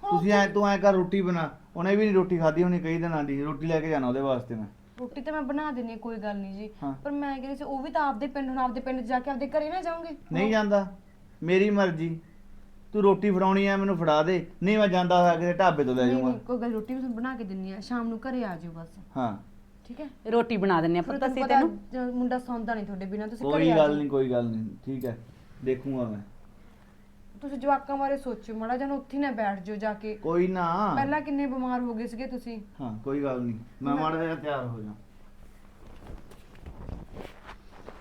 S5: ਤੁਸੀਂ ਐ ਤੂੰ ਐ ਕਰ ਰੋਟੀ ਬਣਾ। ਉਹਨੇ ਵੀ ਨਹੀਂ ਰੋਟੀ ਖਾਧੀ ਹੋਣੀ ਕਈ ਦਿਨਾਂ ਦੀ ਰੋਟੀ ਲੈ ਕੇ ਜਾਣਾ ਉਹਦੇ ਵਾਸਤੇ ਮੈਂ।
S3: ਰੋਟੀ ਤਾਂ ਮੈਂ ਬਣਾ ਦਿੰਨੀ ਹਾਂ ਕੋਈ ਗੱਲ ਨਹੀਂ ਜੀ।
S5: ਹਾਂ।
S3: ਪਰ ਮੈਂ ਕਹਿੰਦੀ ਸੀ ਉਹ ਵੀ ਤਾਂ ਆਪਦੇ ਪਿੰਡ ਹੁਣ ਆਪਦੇ ਪਿੰਡ ਜਾ ਕੇ ਆਪਦੇ ਘਰੇ ਨਾ ਜਾਓਗੇ
S5: ਨਹੀਂ ਜਾਂਦਾ। ਮੇਰੀ ਮਰਜ਼ੀ। ਤੂੰ ਰੋਟੀ ਫੜਾਉਣੀ ਐ ਮੈਨੂੰ ਫੜਾ ਦੇ। ਨਹੀਂ ਮੈਂ ਜਾਂਦਾ ਹੋਇਆ ਕਿਸੇ ਢਾਬੇ ਤੋਂ ਲੈ
S3: ਨਹੀਂ
S5: ਜਾਊਂਗਾ।
S3: ਨਹੀਂ ਕੋਈ ਗੱਲ ਰੋਟੀ ਵੀ ਤੁਹਾਨੂੰ ਬਣਾ ਕੇ ਦਿੰਨੀ ਆ ਸ਼ਾਮ ਨੂੰ ਘਰੇ ਆ ਜਾਓ ਬਸ।
S5: ਹਾਂ।
S3: ਠੀਕ ਹੈ?
S4: ਰੋਟੀ ਬਣਾ ਦਿੰਨੇ ਆ ਪੁੱਤ ਅਸੀਂ ਤੈਨੂੰ।
S3: ਜ- ਮੁੰਡਾ ਸੌਂਦਾ ਨਹੀਂ ਤੁਹਾਡੇ ਬਿਨਾਂ ਤੁਸੀਂ
S5: ਕੋਈ
S3: ਆ
S5: ਗੱਲ
S3: ਜਾਓ।
S5: ਨਹੀਂ ਕੋਈ ਗੱਲ ਨਹੀਂ। ਠੀਕ ਹੈ। ਦੇਖੂਗਾ ਮੈਂ।
S3: ਤੁਸੀਂ ਜਵਾਕਾਂ ਬਾਰੇ ਸੋਚੋ ਮਾੜਾ ਜਨ ਉੱਥੇ ਹੀ ਨਾ ਬੈਠ ਜਾਓ ਜਾ ਕੇ।
S5: ਕੋਈ ਨਾ।
S3: ਪਹਿਲਾਂ ਕਿੰਨੇ ਬਿਮਾਰ ਹੋ ਗਏ ਸੀਗੇ ਤੁਸੀਂ?
S5: ਹਾਂ ਕੋਈ ਗੱਲ ਨਹੀਂ। ਮੈਂ ਮਾੜਾ ਜਿਹਾ ਤਿਆਰ ਹੋ ਜਾ।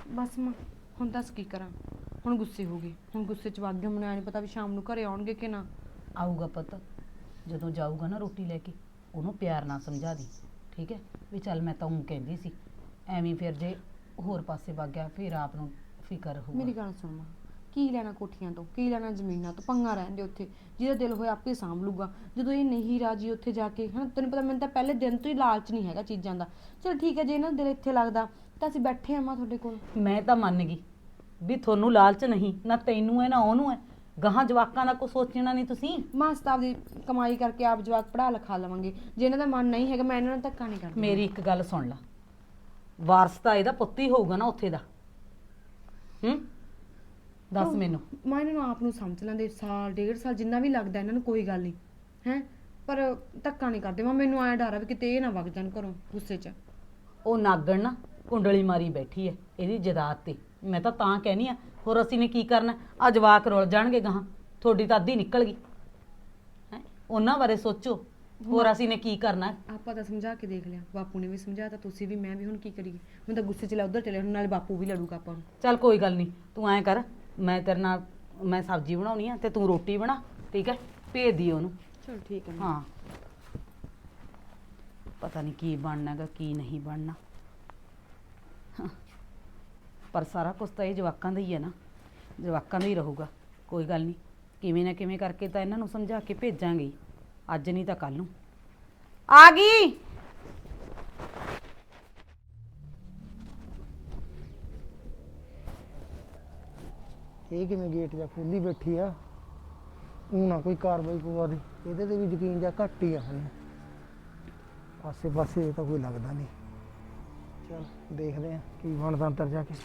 S3: ਬਸ ਮਾਂ ਹੁਣ ਦੱਸ ਕੀ ਕਰਾਂ। ਹੁਣ ਗੁੱਸੇ ਹੋ ਗਏ। ਹੁਣ ਗੁੱਸੇ ਚ ਵਗ ਗਏ। ਮੈਨੂੰ ਐ ਨਹੀਂ ਪਤਾ ਵੀ ਸ਼ਾਮ ਨੂੰ ਘਰੇ ਆਉਣਗੇ ਕਿ ਨਾ।
S4: ਆਊਗਾ ਪੁੱਤ। ਜਦੋਂ ਜਾਊਗਾ ਨਾ ਰੋਟੀ ਲੈ ਕੇ ਉਹਨੂੰ ਪਿਆਰ ਨਾਲ ਸਮਝਾ ਦੀ। ਠੀਕ ਹੈ? ਵੀ ਚੱਲ ਮੈਂ ਤਾਂ ਉਹ ਕਹਿੰਦੀ ਸੀ। ਐਵੇਂ ਫਿਰ ਜੇ ਹੋਰ ਪਾਸੇ ਵਗ ਗਿਆ ਫਿਰ ਆਪ ਨੂੰ ਫਿਕਰ ਹੋਊਗਾ।
S3: ਮੇਰੀ ਗੱਲ ਸੁਣ ਮਾਂ। ਕੀ ਲੈਣਾ ਕੋਠੀਆਂ ਤੋਂ ਕੀ ਲੈਣਾ ਜ਼ਮੀਨਾਂ ਤੋਂ ਪੰਗਾ ਰਹਿੰਦੇ ਉੱਥੇ ਜਿਹਦਾ ਦਿਲ ਹੋਇਆ ਆਪੇ ਸਾਂਭ ਲੂਗਾ। ਜਦੋਂ ਇਹ ਨਹੀਂ ਰਾਜੀ ਉੱਥੇ ਜਾ ਕੇ ਹਨਾ ਤੈਨੂੰ ਪਤਾ ਮੈਨੂੰ ਤਾਂ ਪਹਿਲੇ ਦਿਨ ਤੋਂ ਹੀ ਲਾਲਚ ਨਹੀਂ ਹੈਗਾ ਚੀਜ਼ਾਂ ਦਾ। ਚਲ ਠੀਕ ਹੈ ਜੇ ਇਹਨਾਂ ਦਾ ਦਿਲ ਇੱਥੇ ਲੱਗਦਾ ਤਾਂ ਅਸੀਂ ਬੈਠੇ ਆ ਮਾਂ ਤੁਹਾਡੇ ਕੋਲ।
S4: ਮੈਂ ਤਾਂ ਮੰਨ ਗਈ ਵੀ ਤੁਹਾਨੂੰ ਲਾਲਚ ਨਹੀਂ ਨਾ ਤੈਨੂੰ ਹੈ ਨਾ ਉਹਨੂੰ ਹੈ। ਗਾਹਾਂ ਜਵਾਕਾਂ ਦਾ ਕੁਛ ਸੋਚਣਾ ਨਹੀਂ ਤੁਸੀਂ?
S3: ਮਾਂ ਸਤਾਵ ਦੀ ਕਮਾਈ ਕਰਕੇ ਆਪ ਜਵਾਕ ਪੜਾ ਲਿਖਾ ਲਵਾਂਗੇ। ਜੇ ਇਹਨਾਂ ਦਾ ਮਨ ਨਹੀਂ ਹੈਗਾ ਮੈਂ ਇਹਨਾਂ ਨਾਲ ਧੱਕਾ ਨਹੀਂ ਕਰਦੀ।
S4: ਮੇਰੀ ਇੱਕ ਗੱਲ ਸੁਣ ਲਾ। ਵਾਰਸ ਤਾਂ ਇਹਦਾ ਪੁੱਤ ਹੀ ਹੋਊਗਾ ਨਾ ਉੱਥੇ ਦਾ। ਹੂੰ? ਦੱਸ ਮੈਨੂੰ।
S3: ਮੈਂ ਇਹਨਾਂ ਨੂੰ ਆਪ ਨੂੰ ਸਮਝ ਲੈਂਦੇ ਸਾਲ ਡੇਢ ਸਾਲ ਜਿੰਨਾ ਵੀ ਲੱਗਦਾ ਇਹਨਾਂ ਨੂੰ ਕੋਈ ਗੱਲ ਨਹੀਂ ਹੈ? ਪਰ ਧੱਕਾ ਨਹੀਂ ਕਰਦੇ। ਮੈਂ ਮੈਨੂੰ ਆਇਆ ਡਰ ਆ ਵੀ ਕਿਤੇ ਇਹ ਨਾ ਵਗ ਜਾਣ ਘਰੋਂ ਗੁੱਸੇ 'ਚ।
S4: ਉਹ ਨਾਗਣ ਨਾ ਕੁੰਡਲੀ ਮਾਰੀ ਬੈਠੀ ਐ ਇਹਦੀ ਜਦਾਦ ਤੇ। ਮੈਂ ਤਾਂ ਤਾਂ ਕਹਿਨੀ ਆ ਹੋਰ ਅਸੀਂ ਨੇ ਕੀ ਕਰਨਾ? ਆ ਜਵਾਕ ਰੁਲ ਜਾਣਗੇ ਗਾਹਾਂ। ਤੁਹਾਡੀ ਤਾਂ ਅੱਧੀ ਨਿਕਲ ਗਈ। ਹੈ? ਉਹਨਾਂ ਬਾਰੇ ਸੋਚੋ ਹੋਰ ਅਸੀਂ ਨੇ ਕੀ ਕਰਨਾ?
S3: ਆਪਾਂ ਤਾਂ ਸਮਝਾ ਕੇ ਦੇਖ ਲਿਆ ਬਾਪੂ ਨੇ ਵੀ ਸਮਝਾਤਾ ਤੁਸੀਂ ਵੀ ਮੈਂ ਵੀ ਹੁਣ ਕੀ ਕਰੀਏ? ਹੁਣ ਤਾਂ ਗੁੱਸੇ 'ਚ ਲੈ ਉਧਰ ਚਲੇ ਹੁਣ ਨਾਲੇ ਬਾਪੂ ਵੀ ਲੜੂਗਾ ਆਪਾਂ ਨੂੰ।
S4: ਚੱਲ ਕੋਈ ਗੱਲ ਨਹੀਂ ਤੂੰ ਐਂ ਕਰ ਮੈਂ ਤੇਰੇ ਨਾਲ ਮੈਂ ਸਬਜ਼ੀ ਬਣਾਉਣੀ ਆ ਤੇ ਤੂੰ ਰੋਟੀ ਬਣਾ ਠੀਕ ਹੈ? ਭੇਜ ਦੀ ਉਹਨੂੰ।
S3: ਚਲ ਠੀਕ ਹੈ।
S4: ਹਾਂ। ਪਤਾ ਨਹੀਂ ਕੀ ਬਣਨਾਗਾ ਕੀ ਨਹੀਂ ਬਣਨਾ। ਹਾਂ। ਪਰ ਸਾਰਾ ਕੁਝ ਤਾਂ ਇਹ ਜਵਾਕਾਂ ਦਾ ਹੀ ਹੈ ਨਾ। ਜਵਾਕਾਂ ਦਾ ਹੀ ਰਹੂਗਾ ਕੋਈ ਗੱਲ ਨਹੀਂ। ਕਿਵੇਂ ਨਾ ਕਿਵੇਂ ਕਰਕੇ ਤਾਂ ਇਹਨਾਂ ਨੂੰ ਸਮਝਾ ਕੇ ਭੇਜਾਂਗੇ ਹੀ। ਅੱਜ ਨਹੀਂ ਤਾਂ ਕੱਲ ਨੂੰ। ਆ ਗਈ!
S6: ਇਹ ਕਿਵੇਂ ਗੇਟ ਜਾਂ ਖੁੱਲੀ ਬੈਠੀ ਆ? ਉਹ ਨਾ ਕੋਈ ਕਾਰਵਾਈ ਕੋਈ ਦੀ ਇਹਦੇ ਤੇ ਵੀ ਯਕੀਨ ਜਾਂ ਘੱਟ ਹੀ ਆ ਹੁਣ। ਆਸੇ ਪਾਸੇ ਤਾਂ ਕੋਈ ਲੱਗਦਾ ਨਹੀਂ। ਚਲ ਦੇਖਦੇ ਆ ਕੀ ਬਣਦਾ ਅੰਦਰ ਜਾ ਕੇ।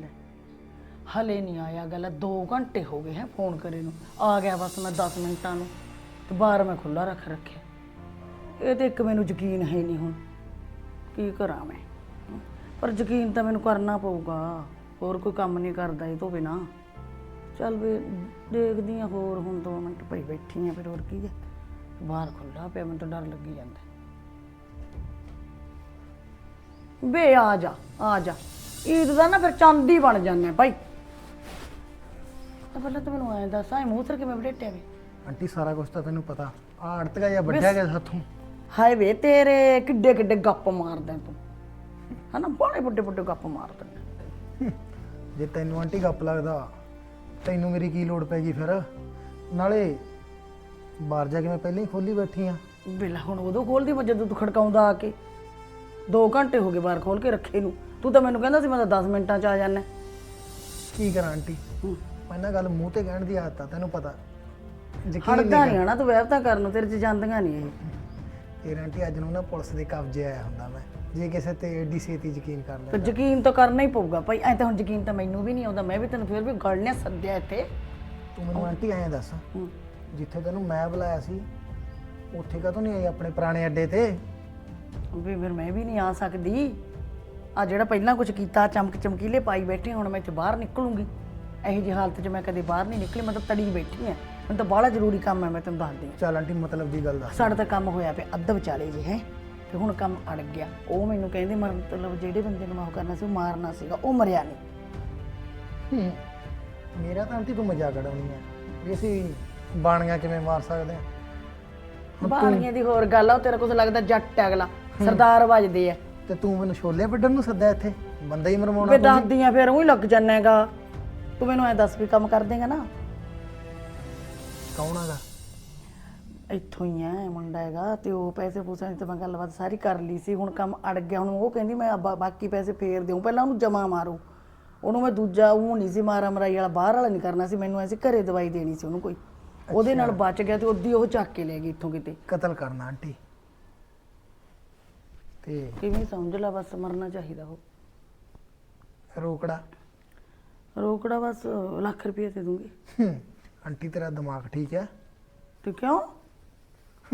S7: ਲੈ, ਹਲੇ ਨਹੀਂ ਆਇਆ ਗੱਲ 2 ਘੰਟੇ ਹੋ ਗਏ ਹੈ ਫੋਨ ਕਰੇ ਨੂੰ। ਆ ਗਿਆ ਬਸ ਮੈਂ 10 ਮਿੰਟਾਂ ਨੂੰ ਤੇ ਬਾਹਰ ਮੈਂ ਖੁੱਲਾ ਰੱਖ ਰੱਖਿਆ। ਇਹ ਤੇ ਇੱਕ ਮੈਨੂੰ ਯਕੀਨ ਹੈ ਨਹੀਂ ਹੁਣ। ਕੀ ਕਰਾਂ ਮੈਂ? ਪਰ ਯਕੀਨ ਤਾਂ ਮੈਨੂੰ ਕਰਨਾ ਪਊਗਾ। ਹੋਰ ਕੋਈ ਕੰਮ ਨਹੀਂ ਕਰਦਾ ਇਹ ਤੋਂ ਬਿਨਾ। ਚੱਲ ਵੀ ਦੇਖਦੀ ਆ ਹੋਰ ਹੁਣ 2 ਮਿੰਟ ਪਈ ਬੈਠੀ ਆ ਫਿਰ ਹੋਰ ਕੀ ਹੈ। ਬਾਹਰ ਖੁੱਲਾ ਪਿਆ ਮੈਨੂੰ ਤਾਂ ਡਰ ਲੱਗੀ ਜਾਂਦਾ। ਵੇ ਆ ਜਾ ਆ ਜਾ। ਈਦ ਦਾ ਨਾ ਫਿਰ ਚਾਂਦੀ ਬਣ ਜਾਂਦੇ ਭਾਈ। ਤਾਂ ਪਹਿਲਾਂ ਤਾਂ ਮੈਨੂੰ ਐਂ ਦੱਸ ਐ ਮੂੰਹ ਸਰ ਕਿਵੇਂ ਬੜੇਟਿਆ ਵੇ?
S6: ਆਂਟੀ ਸਾਰਾ ਕੁਝ ਤਾਂ ਤੈਨੂੰ ਪਤਾ। ਆ ਆੜਤਗਾ ਜਾਂ ਵੱਢਿਆ ਗਿਆ ਸਾਥੋਂ।
S7: ਹਾਏ ਵੇ ਤੇਰੇ ਕਿੱਡੇ ਕਿੱਡੇ ਗੱਪ ਮਾਰਦਾ ਤੂੰ। ਹਨਾ ਬੜੇ ਵੱਡੇ ਵੱਡੇ ਗੱਪ ਮਾਰਦਾ
S6: ਜੇ ਤੈਨੂੰ ਆਂਟੀ ਗੱਪ ਲੱਗਦਾ ਤੈਨੂੰ ਮੇਰੀ ਕੀ ਲੋੜ ਪੈ ਗਈ ਫਿਰ? ਨਾਲੇ ਬਾਹਰ ਜਾ ਕੇ ਮੈਂ ਪਹਿਲਾਂ ਹੀ ਖੋਲੀ ਬੈਠੀ ਆ।
S7: ਬਿਲਾ ਹੁਣ ਉਦੋਂ ਖੋਲਦੀ ਮੈਂ ਜਦੋਂ ਤੂੰ ਖੜਕਾਉਂਦਾ ਆ ਕੇ। 2 ਘੰਟੇ ਹੋ ਗਏ ਬਾਹਰ ਖੋਲ ਕੇ ਰੱਖੇ ਨੂੰ। ਤੂੰ ਤਾਂ ਮੈਨੂੰ ਕਹਿੰਦਾ ਸੀ ਮੈਂ ਤਾਂ 10 ਮਿੰਟਾਂ ਚ ਆ ਜਾਣਾ
S6: ਕੀ ਕਰਾਂ ਆਂਟੀ? ਮੈਂ ਨਾ ਗੱਲ ਮੂੰਹ ਤੇ ਕਹਿਣ ਦੀ ਆਦਤ ਆ ਤੈਨੂੰ ਪਤਾ।
S7: ਹੜਦਾ ਨਹੀਂ ਆਣਾ ਤੂੰ ਵਹਿਬਤਾ ਕਰਨ ਨੂੰ ਤੇਰੇ ਚ ਜਾਂਦੀਆਂ ਨਹੀਂ ਇਹ।
S6: ਤੇਰੇ ਆਂਟੀ ਅੱਜ ਨੂੰ ਨਾ ਪੁਲਿਸ ਦੇ ਕਬਜ਼ੇ ਆਇਆ ਹੁੰਦਾ ਮੈਂ। ਜੇ ਕਿਸੇ ਤੇ ਏਡੀ ਛੇਤੀ ਯਕੀਨ ਕਰ
S7: ਪਰ
S6: ਲੈ
S7: ਯਕੀਨ ਤਾਂ ਕਰਨਾ ਹੀ ਪਊਗਾ। ਭਾਈ ਐ ਤਾਂ ਹੁਣ ਯਕੀਨ ਤਾਂ ਮੈਨੂੰ ਵੀ ਨਹੀਂ ਆਉਂਦਾ। ਮੈਂ ਵੀ ਤੈਨੂੰ ਫਿਰ ਵੀ ਗੱਲ ਨੇ ਸੱਦਿਆ ਇੱਥੇ।
S6: ਤੂੰ ਮੈਨੂੰ ਆਂਟੀ ਐਂ ਦੱਸ।
S7: ਹੂੰ।
S6: ਜਿੱਥੇ ਤੈਨੂੰ ਮੈਂ ਬੁਲਾਇਆ ਸੀ ਉੱਥੇ ਕਾ ਨਹੀਂ ਆਈ ਆਪਣੇ ਪੁਰਾਣੇ ਅੱਡੇ ਤੇ?
S7: ਵੀ ਫਿਰ ਮੈਂ ਵੀ ਨਹੀਂ ਆ ਸਕਦੀ। ਆ ਜਿਹੜਾ ਪਹਿਲਾਂ ਕੁਝ ਕੀਤਾ ਚਮਕ ਚਮਕੀਲੇ ਪਾਈ ਬੈਠੀ ਹੁਣ ਮੈਂ ਇੱਥੇ ਬਾਹਰ ਨਿਕਲੂੰਗੀ। ਇਹੋ ਜਿਹੀ ਹਾਲਤ 'ਚ ਮੈਂ ਕਦੇ ਬਾਹਰ ਨਹੀਂ ਨਿਕਲੀ ਮੈਂ ਤਾਂ ਤੜੀ ਬੈਠੀ ਆ। ਮੈਨੂੰ ਤਾਂ ਬੜਾ ਜ਼ਰੂਰੀ ਕੰਮ ਹੈ ਮੈਂ ਤੈਨੂੰ ਦੱਸਦੀ ਹਾਂ
S6: ਚੱਲ ਆਂਟੀ ਮਤਲਬ ਦੀ ਗੱਲ ਦੱਸ।
S7: ਸਾਡਾ ਤਾਂ ਕੰਮ ਹੋਇਆ ਪਿਆ ਅੱਧ ਵਿਚਾਲੇ ਜੇ ਹੈ। ਤੇ ਹੁਣ ਕੰਮ ਅੜ ਗਿਆ। ਉਹ ਮੈਨੂੰ ਕਹਿੰਦੇ ਮਰ ਮਤਲਬ ਜਿਹੜੇ ਬੰਦੇ ਨੂੰ ਮੈਂ ਉਹ ਕਰਨਾ ਸੀ ਉਹ ਮਾਰਨਾ ਸੀਗਾ ਉਹ ਮਰਿਆ ਨਹੀਂ।
S6: ਹੂੰ। ਮੇਰਾ ਤਾਂ ਆਂਟੀ ਤੂੰ ਮਜ਼ਾਕ ਉਡਾਉਣੀ ਆ। ਵੀ ਅਸੀਂ ਬਾਣੀਆਂ ਕਿਵੇਂ ਮਾਰ ਸਕਦੇ ਆ?
S7: ਬਾਣੀਆਂ ਦੀ ਹੋਰ ਗੱਲ ਆ ਉਹ ਤੇਰਾ ਕੁਝ ਲੱਗਦਾ ਜੱਟ ਹੈ ਅਗਲਾ। ਸਰਦਾਰ ਵੱਜਦੇ ਆ।
S6: ਤੇ ਤੂੰ ਮੈਨੂੰ ਛੋਲੇ ਵੱਢਣ ਨੂੰ ਸੱਦਿਆ ਇੱਥੇ? ਬੰਦਾ ਹੀ ਮਰਵਾਉਣਾ
S7: ਵੇ ਦੱਸਦੀਆਂ ਫਿਰ ਉਹੀ ਲੱਗ ਜਾਣਾਗਾ ਤੂੰ ਮੈਨੂੰ ਐ ਦੱਸ ਵੀ ਕੰਮ ਕਰ ਦੇਗਾ ਨਾ।
S6: ਕੌਣ ਹੈਗਾ?
S7: ਇੱਥੋਂ ਹੀ ਐ ਮੁੰਡਾ ਹੈਗਾ ਤੇ ਉਹ ਪੈਸੇ ਪੂਸਿਆਂ ਦੀ ਤਾਂ ਮੈਂ ਗੱਲਬਾਤ ਸਾਰੀ ਕਰ ਲਈ ਸੀ ਹੁਣ ਕੰਮ ਅੜ ਗਿਆ ਹੁਣ ਉਹ ਕਹਿੰਦੀ ਮੈਂ ਬਾ- ਬਾਕੀ ਪੈਸੇ ਫੇਰ ਦਿਉ ਪਹਿਲਾਂ ਉਹਨੂੰ ਜਮਾ ਮਾਰੋ। ਉਹਨੂੰ ਮੈਂ ਦੂਜਾ ਉਹ ਨਹੀਂ ਸੀ ਮਾਰਾ ਮਰਾਈ ਵਾਲਾ ਬਾਹਰ ਵਾਲਾ ਨਹੀਂ ਕਰਨਾ ਸੀ ਮੈਨੂੰ ਐਸੀ ਘਰੇ ਦਵਾਈ ਦੇਣੀ ਸੀ ਉਹਨੂੰ ਕੋਈ। ਉਹਦੇ ਨਾਲ ਬਚ ਗਿਆ ਤੇ ਉਹਦੀ ਉਹ ਚੱਕ ਕੇ ਲੈ ਗਈ ਇੱਥੋਂ ਕਿਤੇ।
S6: ਕਤਲ ਕਰਨਾ ਆਂਟੀ। ਤੇ
S7: ਕਿਵੇਂ ਸਮਝ ਲਾ ਬਸ ਮਰਨਾ ਚਾਹੀਦਾ ਉਹ।
S6: ਰੋਕੜਾ?
S7: ਰੋਕੜਾ ਬਸ ਲੱਖ ਰੁਪਏ ਦੇ ਦੂੰਗੀ।
S6: ਹੂੰ। ਆਂਟੀ ਤੇਰਾ ਦਿਮਾਗ ਠੀਕ ਹੈ
S7: ਤੇ ਕਿਉਂ?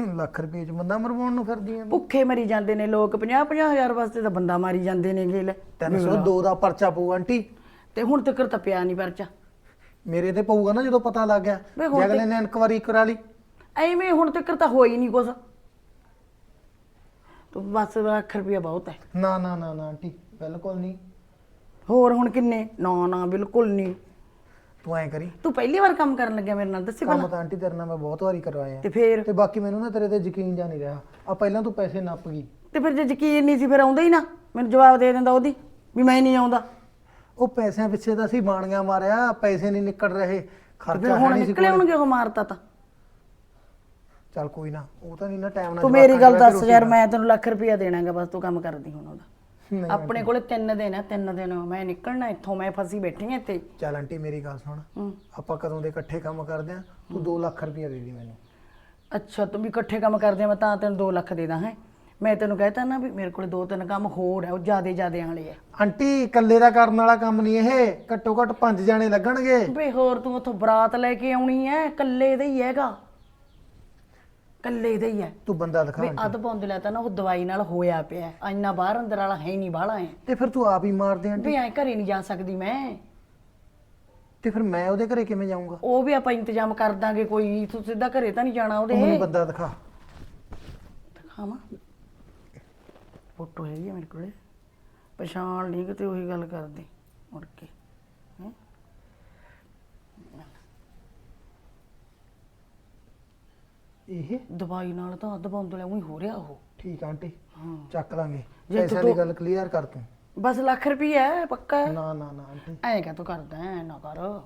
S6: ਲੱਖ ਰੁਪਏ ਚ ਬੰਦਾ ਮਰਵਾਉਣ ਨੂੰ ਫਿਰਦੀ ਆ।
S7: ਭੁੱਖੇ ਮਰੀ ਜਾਂਦੇ ਨੇ ਲੋਕ 50 50 ਹਜ਼ਾਰ ਵਾਸਤੇ ਤਾਂ ਬੰਦਾ ਮਾਰੀ ਜਾਂਦੇ ਨੇ ਗੇਲ।
S6: 302 ਦਾ ਪਰਚਾ ਪਊ ਆਂਟੀ।
S7: ਤੇ ਹੁਣ ਤੱਕ ਤਾਂ ਪਿਆ ਨਹੀਂ ਪਰਚਾ।
S6: ਮੇਰੇ ਤੇ ਪਊਗਾ ਨਾ ਜਦੋਂ ਪਤਾ ਲੱਗ ਗਿਆ।
S7: ਵੇ ਹੁਣ
S6: ਜੇ ਅਗਲੇ ਨੇ ਇਨਕੁਆਰੀ ਕਰਾ ਲਈ।
S7: ਐਵੇਂ ਹੁਣ ਤੱਕ ਤਾਂ ਹੋਈ ਨਹੀਂ ਕੁਛ। ਤੂੰ ਬਸ ਲੱਖ ਰੁਪਇਆ ਬਹੁਤ ਹੈ।
S6: ਨਾ ਨਾ ਨਾ ਨਾ ਆਂਟੀ ਬਿਲਕੁਲ ਨਹੀਂ।
S7: ਹੋਰ ਹੁਣ ਕਿੰਨੇ? ਨਾ ਨਾ ਬਿਲਕੁਲ ਨਹੀਂ।
S6: ਤੂੰ ਐਂ ਕਰੀ।
S7: ਤੂੰ ਪਹਿਲੀ ਵਾਰ ਕੰਮ ਕਰਨ ਲੱਗਿਆ ਮੇਰੇ ਨਾਲ ਦੱਸੀ
S6: ਕੰਮ ਤਾਂ ਆਂਟੀ ਤੇਰੇ ਨਾਲ ਮੈਂ ਬਹੁਤ ਵਾਰੀ ਕਰਵਾਏ ਆ
S7: ਤੇ ਫੇਰ?
S6: ਤੇ ਬਾਕੀ ਮੈਨੂੰ ਨਾ ਤੇਰੇ ਤੇ ਯਕੀਨ ਜਾ ਨਹੀਂ ਰਿਹਾ। ਆ ਪਹਿਲਾਂ ਤੂੰ ਪੈਸੇ ਨੱਪ ਗਈ।
S7: ਤੇ ਫਿਰ ਜੇ ਯਕੀਨ ਨਹੀਂ ਸੀ ਫਿਰ ਆਉਂਦਾ ਹੀ ਨਾ। ਮੈਨੂੰ ਜਵਾਬ ਦੇ ਦਿੰਦਾ ਉਹਦੀ ਵੀ ਮੈਂ ਨਹੀਂ ਆਉਂਦਾ।
S6: ਉਹ ਪੈਸਿਆਂ ਪਿੱਛੇ ਤਾਂ ਅਸੀਂ ਬਾਣੀਆਂ ਮਾਰਿਆ ਪੈਸੇ ਨਹੀਂ ਨਿਕਲ ਰਹੇ
S7: ਫਿਰ
S6: ਖਰਚਾ
S7: ਹੁਣ
S6: ਨਹੀਂ ਸੀ
S7: ਨਿਕਲੇ
S6: ਕੋਲ।
S7: ਹੋਣਗੇ ਉਹ ਮਾਰਤਾ ਤਾਂ।
S6: ਚੱਲ ਕੋਈ ਨਾ ਉਹ ਤਾਂ ਨਹੀਂ ਨਾ ਟਾਈਮ ਨਾਲ
S7: ਤੂੰ ਮੇਰੀ ਗੱਲ ਦੱਸ ਯਾਰ ਮੈਂ ਤੈਨੂੰ ਲੱਖ ਰੁਪਇਆ ਦੇਣਾਗਾ ਬਸ ਤੂੰ ਕੰਮ ਕਰਦੀ ਹੁਣ ਉਹਦਾ। ਆਪਣੇ ਕੋਲੇ ਤਿੰਨ ਦਿਨ ਆ ਤਿੰਨ ਦਿਨ ਮੈਂ ਨਿਕਲਣਾ ਇੱਥੋਂ ਮੈਂ ਫਸੀ ਬੈਠੀ ਆ ਇੱਥੇ।
S6: ਚੱਲ ਆਂਟੀ ਮੇਰੀ ਗੱਲ ਸੁਣ।
S7: ਹੂੰ।
S6: ਆਪਾਂ ਕਦੋਂ ਦੇ ਇਕੱਠੇ ਕੰਮ ਕਰਦੇ ਆ ਤੂੰ 2 ਲੱਖ ਰੁਪਏ ਦੇ ਦੀ ਮੈਨੂੰ।
S7: ਅੱਛਾ ਤੂੰ ਵੀ ਇਕੱਠੇ ਕੰਮ ਕਰਦੇ ਆ ਮੈਂ ਤਾਂ ਤੈਨੂੰ 2 ਲੱਖ ਦੇ ਦਾਂ ਹੈ। ਮੈਂ ਤੈਨੂੰ ਕਹਿਤਾ ਨਾ ਵੀ ਮੇਰੇ ਕੋਲੇ ਦੋ ਤਿੰਨ ਕੰਮ ਹੋਰ ਹੈ ਉਹ ਜਿਆਦੇ ਜਿਆਦੇ ਵਾਲੇ ਆ।
S6: ਆਂਟੀ ਇਕੱਲੇ ਦਾ ਕਰਨ ਵਾਲਾ ਕੰਮ ਨਹੀਂ ਇਹ। ਘੱਟੋ ਘੱਟ ਪੰਜ ਜਾਣੇ ਲੱਗਣਗੇ।
S7: ਵੇ ਹੋਰ ਤੂੰ ਉੱਥੋਂ ਬਰਾਤ ਲੈ ਕੇ ਆਉਣੀ ਐ ਕੱਲੇ ਦਾ ਹੀ ਹੈਗਾ। ਕੱਲੇ ਦਾ ਹੀ ਹੈ।
S6: ਤੂੰ ਬੰਦਾ ਦਿਖਾ
S7: ਵੇ ਅੱਧ ਪੌਂਦੇ ਲੈ ਤਾਂ ਨਾ ਉਹ ਦਵਾਈ ਨਾਲ ਹੋਇਆ ਪਿਆ ਹੈ। ਇੰਨਾ ਬਾਹਰ ਅੰਦਰ ਵਾਲਾ ਹੈ ਨਹੀਂ ਬਾਹਲਾ ਹੈ।
S6: ਤੇ ਫਿਰ ਤੂੰ ਆਪ ਹੀ ਮਾਰ ਦੇ ਆਂਟੀ।
S7: ਵੀ ਐ ਘਰੇ ਨਹੀਂ ਜਾ ਸਕਦੀ ਮੈਂ।
S6: ਤੇ ਫਿਰ ਮੈਂ ਉਹਦੇ ਘਰੇ ਕਿਵੇਂ ਜਾਊਂਗਾ?
S7: ਉਹ ਵੀ ਆਪਾਂ ਇੰਤਜ਼ਾਮ ਕਰ ਦਾਂਗੇ ਕੋਈ। ਤੂੰ ਸਿੱਧਾ ਘਰੇ ਤਾਂ ਨਹੀਂ ਜਾਣਾ
S6: ਤੂੰ ਮੈਨੂੰ
S7: ਉਹਦੇ
S6: ਬੰਦਾ ਦਿਖਾ।
S7: ਦਿਖਾਵਾਂ? ਫੋਟੋ ਹੈਗੀ ਆ ਮੇਰੇ ਕੋਲੇ। ਪਛਾਣ ਲਈ ਕਿਤੇ ਉਹੀ ਗੱਲ ਕਰਦੀ। ਮੁੜ ਕੇ।
S6: ਇਹ?
S7: ਦਵਾਈ ਨਾਲ ਤਾਂ ਅੱਧ ਪੌਂਦੇ ਲੈ ਉਹੀ ਹੋ ਰਿਹਾ ਉਹ।
S6: ਠੀਕ ਆ ਆਂਟੀ
S7: ਹਾਂ।
S6: ਚੱਕ ਲਾਂਗੇ।
S7: ਜੇ
S6: ਪੈਸੇ
S7: ਤੂੰ
S6: ਦੀ
S7: ਦੋ-
S6: ਗੱਲ ਕਲੀਅਰ ਕਰ ਤੂੰ।
S7: ਬਸ ਲੱਖ ਰੁਪਈਆ ਹੈ ਪੱਕਾ ਹੈ?
S6: ਨਾ ਨਾ ਨਾ ਆਂਟੀ।
S7: ਐਂ ਕਾ ਤੂੰ ਕਰਦਾ ਐ ਨਾ ਕਰ।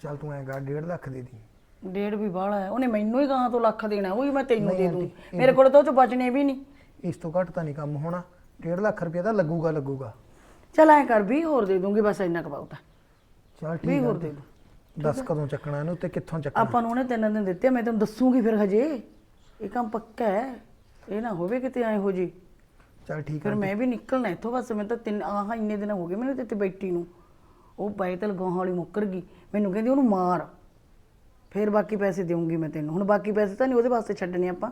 S6: ਚੱਲ ਤੂੰ ਐਂ ਕਰ 1.5 ਲੱਖ ਦੇ ਦੀ।
S7: ਡੇਢ ਵੀ ਬਾਹਲਾ ਹੈ। ਉਹਨੇ ਮੈਨੂੰ ਹੀ ਕਹਾਂ ਤੋਂ ਲੱਖ ਦੇਣਾ ਉਹ ਮੈਂ ਤੈਨੂੰ
S6: ਨਹੀਂ
S7: ਦੇ
S6: ਆਂਟੀ,
S7: ਦੂੰ ਮੇਰੇ ਕੋਲ ਤਾਂ ਉਹ ਚ ਬਚਨੇ ਵੀ ਨਹੀਂ।
S6: ਇਸ ਤੋਂ ਘੱਟ ਤਾਂ ਨਹੀਂ ਕੰਮ ਹੋਣਾ। 1.5 ਲੱਖ ਰੁਪਏ ਤਾਂ ਲੱਗੂਗਾ ਲੱਗੂਗਾ।
S7: ਚਲ ਐਂ ਕਰ ਵੀ ਹੋਰ ਦੇ ਦੂੰਗੀ ਬਸ ਇੰਨਾ ਕੁ ਬਹੁਤ ਹੈ।
S6: ਚੱਲ
S7: ਵੀ
S6: ਠੀਕ
S7: ਹੋਰ ਦੇ ਦੂੰ।
S6: 10 ਕਦੋਂ ਚੱਕਣਾ ਇਹਨੂੰ ਤੇ ਕਿੱਥੋਂ ਚੱਕਣਾ?
S7: ਆਪਾਂ ਨੂੰ ਉਹਨੇ ਤਿੰਨ ਦਿਨ ਦਿੱਤੇ ਆ, ਮੈਂ ਤੈਨੂੰ ਦੱਸੂਗੀ ਫਿਰ ਹਜੇ। ਇਹ ਕੰਮ ਪੱਕਾ ਹੈ। ਇਹ ਨਾ ਹੋਵੇ ਕਿਤੇ ਐ ਹੋ ਜੀ।
S6: ਚੱਲ ਠੀਕ
S7: ਫਿਰ
S6: ਆ
S7: ਮੈਂ ਵੀ ਨਿਕਲਣਾ ਇੱਥੋਂ ਬਸ ਮੈਂ ਤਾਂ ਤਿੰਨ ਆਹ ਇੰਨੇ ਦਿਨ ਹੋ ਗਏ ਮੈਨੂੰ ਤੇ ਇੱਥੇ ਬੈਠੀ ਨੂੰ। ਉਹ ਬਾਈਤਲ ਗਾਂ ਵਾਲੀ ਮੁੱਕਰ ਗਈ। ਮੈਨੂੰ ਕਹਿੰਦੀ ਉਹਨੂੰ ਮਾਰ। ਫਿਰ ਬਾਕੀ ਪੈਸੇ ਦੇਵਾਂਗੀ ਮੈਂ ਤੈਨੂੰ। ਹੁਣ ਬਾਕੀ ਪੈਸੇ ਤਾਂ ਨਹੀਂ ਉਹਦੇ ਵਾਸਤੇ ਛੱਡਣੇ ਆਪਾਂ।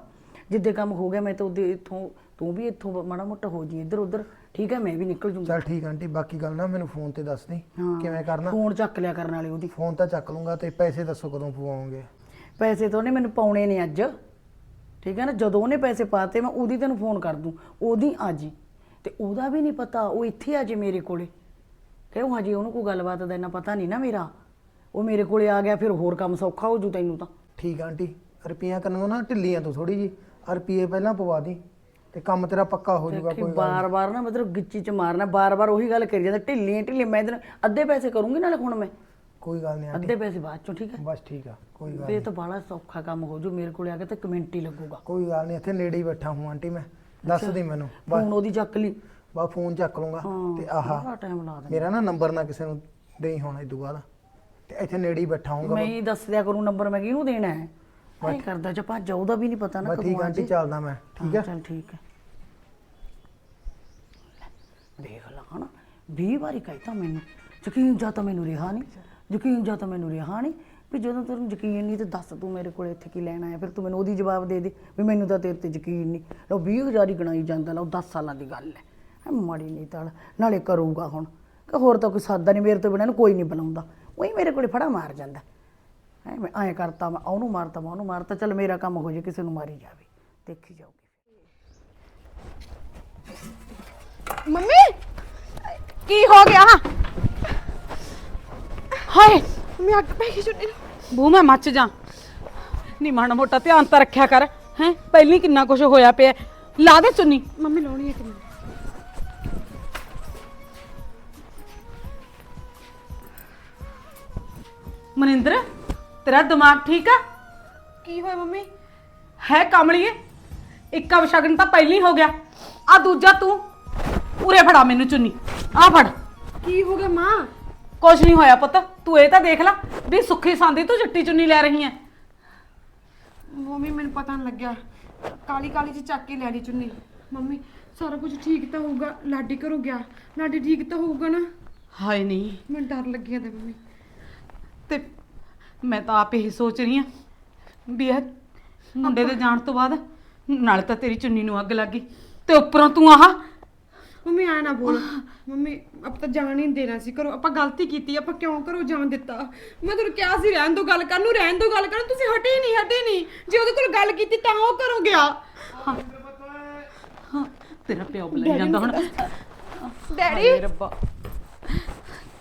S7: ਜਿੱਦੇ ਕੰਮ ਹੋ ਗਿਆ ਮੈਂ ਤਾਂ ਉਹਦੇ ਇੱਥੋਂ ਤੂੰ ਵੀ ਇੱਥੋਂ ਮਾੜਾ ਮੋਟਾ ਹੋ ਜੀ ਇੱਧਰ ਉੱਧਰ। ਠੀਕ ਹੈ ਮੈਂ ਵੀ ਨਿਕਲ ਜੂੰਗੀ।
S6: ਚੱਲ ਠੀਕ ਆਂਟੀ ਬਾਕੀ ਗੱਲ ਨਾ ਮੈਨੂੰ ਫੋਨ ਤੇ ਦੱਸ ਦੀ। ਕਿਵੇਂ ਕਰਨਾ?
S7: ਫੋਨ ਚੱਕ ਲਿਆ ਕਰਨ ਵਾਲੀ ਉਹਦੀ।
S6: ਫੋਨ ਤਾਂ ਚੱਕ ਲੂੰਗਾ ਤੇ ਪੈਸੇ ਦੱਸੋ ਕਦੋਂ ਪਵਾਓਗੇ
S7: ਪੈਸੇ ਤਾਂ ਉਹਨੇ ਮੈਨੂੰ ਪਾਉਣੇ ਨੇ ਅੱਜ। ਠੀਕ ਹੈ ਨਾ ਜਦੋਂ ਉਹਨੇ ਪੈਸੇ ਪਾਤੇ ਮੈਂ ਉਹਦੀ ਤੈਨੂੰ ਫੋਨ ਕਰ ਦੂੰ। ਉਹਦੀ ਆ ਜੀ ਤੇ ਉਹਦਾ ਵੀ ਨਹੀਂ ਪਤਾ ਉਹ ਇੱਥੇ ਆ ਜੇ ਮੇਰੇ ਕੋਲੇ। ਕਿਉਂ ਹਜੇ ਉਹਨੂੰ ਕੋਈ ਗੱਲਬਾਤ ਦਾ ਇੰਨਾ ਪਤਾ ਨਹੀਂ ਨਾ ਮੇਰਾ। ਉਹ ਮੇਰੇ ਕੋਲੇ ਆ ਗਿਆ ਫਿਰ ਹੋਰ ਕੰਮ ਸੌਖਾ ਹੋ ਜੂ ਤੈਨੂੰ ਤਾਂ।
S6: ਠੀਕ ਆ ਆਂਟੀ ਰੁਪਈਆ ਕੰਨੋਂ ਨਾ ਢਿੱਲੀਆਂ ਤੂੰ ਥੋੜੀ ਜੀ ਰੁਪਈਏ ਪਹਿਲਾਂ ਪਵਾ ਦੀ। ਤੇ ਕੰਮ ਤੇਰਾ ਪੱਕਾ ਹੋ ਜਾਊਗਾ ਕੋਈ
S7: ਬਾਰ-ਬਾਰ ਨਾ ਮਤਲਬ ਗਿੱਚੀ ਚ ਮਾਰਨਾ ਬਾਰ-ਬਾਰ ਉਹੀ ਗੱਲ ਕਰੀ ਜਾਂਦਾ ਢਿੱਲੀਆਂ ਢਿੱਲੀਆਂ ਮੈਂ ਤੈਨੂੰ ਅੱਧੇ ਪੈਸੇ ਕਰੂੰਗੀ ਨਾਲੇ ਹੁਣ ਮੈਂ।
S6: ਕੋਈ ਗੱਲ ਨਹੀਂ
S7: ਅੱਧੇ ਪੈਸੇ ਬਾਅਦ ਚੋਂ ਠੀਕ ਹੈ?
S6: ਬਸ ਠੀਕ ਆ ਕੋਈ ਗੱਲ
S7: ਫੇਰ ਤਾਂ ਬੜਾ ਸੌਖਾ ਕੰਮ ਹੋ ਜੂ ਮੇਰੇ ਕੋਲੇ ਆ ਕੇ ਤਾਂ ਕਮੈਂਟ ਹੀ ਲੱਗੂਗਾ।
S6: ਕੋਈ ਗੱਲ ਨਹੀਂ ਇੱਥੇ ਨੇੜੇ ਹੀ ਬੈਠਾ ਹੂੰ ਆਂਟੀ ਮੈਂ। ਦੱਸ ਦੀ ਮੈਨੂੰ ਬਸ।
S7: ਫੋਨ ਉਹਦੀ ਚੱਕ ਲਈ।
S6: ਬਸ ਫੋਨ ਚੱਕ ਲੂੰਗਾ ਤੇ ਆਹਾ
S7: ਬੜਾ ਟਾਈਮ ਲਾ ਦੇ
S6: ਮੇਰਾ ਨਾ ਨੰਬਰ ਨਾ ਕਿਸੇ ਨੂੰ ਦੇਈ ਹੋਣਾ ਇਦੋਂ ਬਾਅਦ। ਤੇ ਇੱਥੇ ਨੇੜੇ ਹੀ ਬੈਠਾ ਹੂੰਗਾ
S7: ਮੈਂ। ਹੀ ਦੱਸ ਦਿਆ ਕਰੂੰ ਨੰਬਰ ਮੈਂ ਕਿਹਨੂੰ ਦੇਣਾ ਹੈ? ਐ ਕਰਦਾ ਚ ਭੱਜ ਉਹਦਾ ਵੀ ਨਹੀਂ ਪਤਾ ਨਾ
S6: ਬਸ ਠੀਕ ਆਂਟੀ ਚੱਲਦਾ ਮੈਂ ਠੀਕ ਆ?
S7: ਚਲ ਠੀਕ ਹੈ ਦੇਖ ਲਾ ਹਣਾ 20 ਵਾਰੀ ਕਹਿਤਾ ਮੈਨੂੰ ਯਕੀਨ ਜਾਂ ਤਾਂ ਮੈਨੂੰ ਰਿਹਾ ਨਹੀਂ ਯਕੀਨ ਜਾਂ ਤਾਂ ਮੈਨੂੰ ਰਿਹਾ ਨਹੀਂ ਵੀ ਜਦੋਂ ਤੈਨੂੰ ਯਕੀਨ ਨਹੀਂ ਤੇ ਦੱਸ ਤੂੰ ਮੇਰੇ ਕੋਲ ਇੱਥੇ ਕੀ ਲੈਣ ਆਇਆ ਫਿਰ ਤੂੰ ਮੈਨੂੰ ਉਹਦੀ ਜਵਾਬ ਦੇ ਦੇ ਵੀ ਮੈਨੂੰ ਤਾਂ ਤੇਰੇ ਤੇ ਯਕੀਨ ਨਹੀਂ ਲਓ 20000 ਹੀ ਗਣਾਈ ਜਾਂਦਾ ਲਓ 10 ਸਾਲਾਂ ਦੀ ਗੱਲ ਹੈ ਐ ਮਾੜੀ ਨਹੀਂ ਤਲ ਨਾਲੇ ਕਰੂਗਾ ਹੁਣ ਕਿ ਹੋਰ ਤਾਂ ਕੋਈ ਸਾਦਾ ਨਹੀਂ ਮੇਰੇ ਤੋਂ ਬਿਨਾਂ ਕੋਈ ਨਹੀਂ ਬੁਲਾਉਂਦਾ ਉਹੀ ਮੇਰੇ ਕੋਲੇ ਫੜਾ ਮਾਰ ਜਾਂਦਾ। ਹੈ ਮੈਂ ਐਂ ਕਰਤਾ ਮੈਂ ਉਹਨੂੰ ਮਾਰਤਾ ਮੈਂ ਉਹਨੂੰ ਮਾਰਤਾ ਚਲ ਮੇਰਾ ਕੰਮ ਹੋ ਜੇ ਕਿਸੇ ਨੂੰ ਮਾਰੀ ਜਾਵੇ। ਦੇਖੀ ਜਾਊਗੀ
S3: ਮੰਮੀ! ਕੀ ਹੋ ਗਿਆ? ਹਾਏ ਮੈਂ ਅੱਗ ਪੈ ਗਈ ਨੂੰ।
S4: ਬੂ ਮੈਂ ਮੱਚ ਜਾ। ਨਹੀਂ ਮਾੜਾ ਮੋਟਾ ਧਿਆਨ ਤਾਂ ਰੱਖਿਆ ਕਰ ਹੈ? ਪਹਿਲੀ ਕਿੰਨਾ ਕੁਝ ਹੋਇਆ ਪਿਆ। ਲਾ ਦੇ ਚੁੰਨੀ।
S3: ਮੰਮੀ ਲਾਉਣੀ ਹੈ ਕਿ
S4: ਮਨਿੰਦਰ? ਤੇਰਾ ਦਿਮਾਗ ਠੀਕ ਆ?
S3: ਕੀ ਹੋਇਆ ਮੰਮੀ?
S4: ਹੈ ਕਮਲੀਏ। ਇੱਕ ਅਵਸ਼ਗਨ ਤਾਂ ਪਹਿਲੀ ਹੋ ਗਿਆ। ਆ ਦੂਜਾ ਤੂੰ। ਉਰੇ ਫੜਾ ਮੈਨੂੰ ਚੁੰਨੀ। ਆ ਫੜ।
S3: ਕੀ ਹੋ ਗਿਆ ਮਾਂ?
S4: ਕੁਛ ਨਹੀਂ ਹੋਇਆ ਪੁੱਤ। ਤੂੰ ਇਹ ਤਾਂ ਦੇਖ ਲੈ ਵੀ ਸੁੱਖੀ ਸੰਦੀ ਤੂੰ ਚਿੱਟੀ ਚੁੰਨੀ ਲੈ ਰਹੀ ਐ।
S3: ਮੰਮੀ ਮੈਨੂੰ ਪਤਾ ਨਹੀਂ ਲੱਗਿਆ। ਕਾਲੀ ਕਾਲੀ ਚ ਚੱਕ ਕੇ ਲੈ ਲਈ ਚੁੰਨੀ। ਮੰਮੀ ਸਾਰਾ ਕੁਝ ਠੀਕ ਤਾਂ ਹੋਊਗਾ। ਲਾਡੀ ਘਰੋਂ ਗਿਆ। ਲਾਡੀ ਠੀਕ ਤਾਂ ਹੋਊਗਾ ਨਾ?
S4: ਹਾਏ ਨਹੀਂ
S3: ਮੈਨੂੰ ਡਰ ਲੱਗਿਆ ਤੇ ਮੰਮੀ।
S4: ਤੇ ਮੈਂ ਤਾਂ ਆਪ ਇਹ ਸੋਚ ਰਹੀ ਆ ਵੀ ਇਹ ਮੁੰਡੇ ਦੇ ਜਾਣ ਤੋਂ ਬਾਅਦ ਨਾਲੇ ਤਾਂ ਤੇਰੀ ਚੁੰਨੀ ਨੂੰ ਅੱਗ ਲੱਗੀ ਤੇ ਉੱਪਰੋਂ ਤੂੰ ਆਹ
S3: ਮੰਮੀ ਆ ਨਾ ਬੋਲ। ਮੰਮੀ ਆਪ ਤਾਂ ਜਾਣ ਹੀ ਨਹੀਂ ਦੇਣਾ ਸੀ। ਕਰੋ ਆਪਾਂ ਗਲਤੀ ਕੀਤੀ ਆਪਾਂ ਕਿਉਂ ਕਰੋ ਜਾਣ ਦਿੱਤਾ? ਮੈਂ ਤੁਹਾਨੂੰ ਕਿਹਾ ਸੀ ਰਹਿਣ ਦੋ ਗੱਲ ਕਰਨ ਨੂੰ ਰਹਿਣ ਦੋ ਗੱਲ ਕਰਨ ਤੁਸੀਂ ਹਟੇ ਹੀ ਨਹੀਂ ਹਟੇ ਨਹੀਂ ਜੇ ਉਹਦੇ ਕੋਲ ਗੱਲ ਕੀਤੀ ਤਾਂ ਉਹ ਕਰੋ ਗਿਆ।
S4: ਹਾਂ, ਤੇਰਾ ਪਿਓ ਬੁਲਾਈ ਜਾਂਦਾ ਹੁਣ।
S3: ਡੈਡੀ
S4: ਹਾਏ ਰੱਬਾ।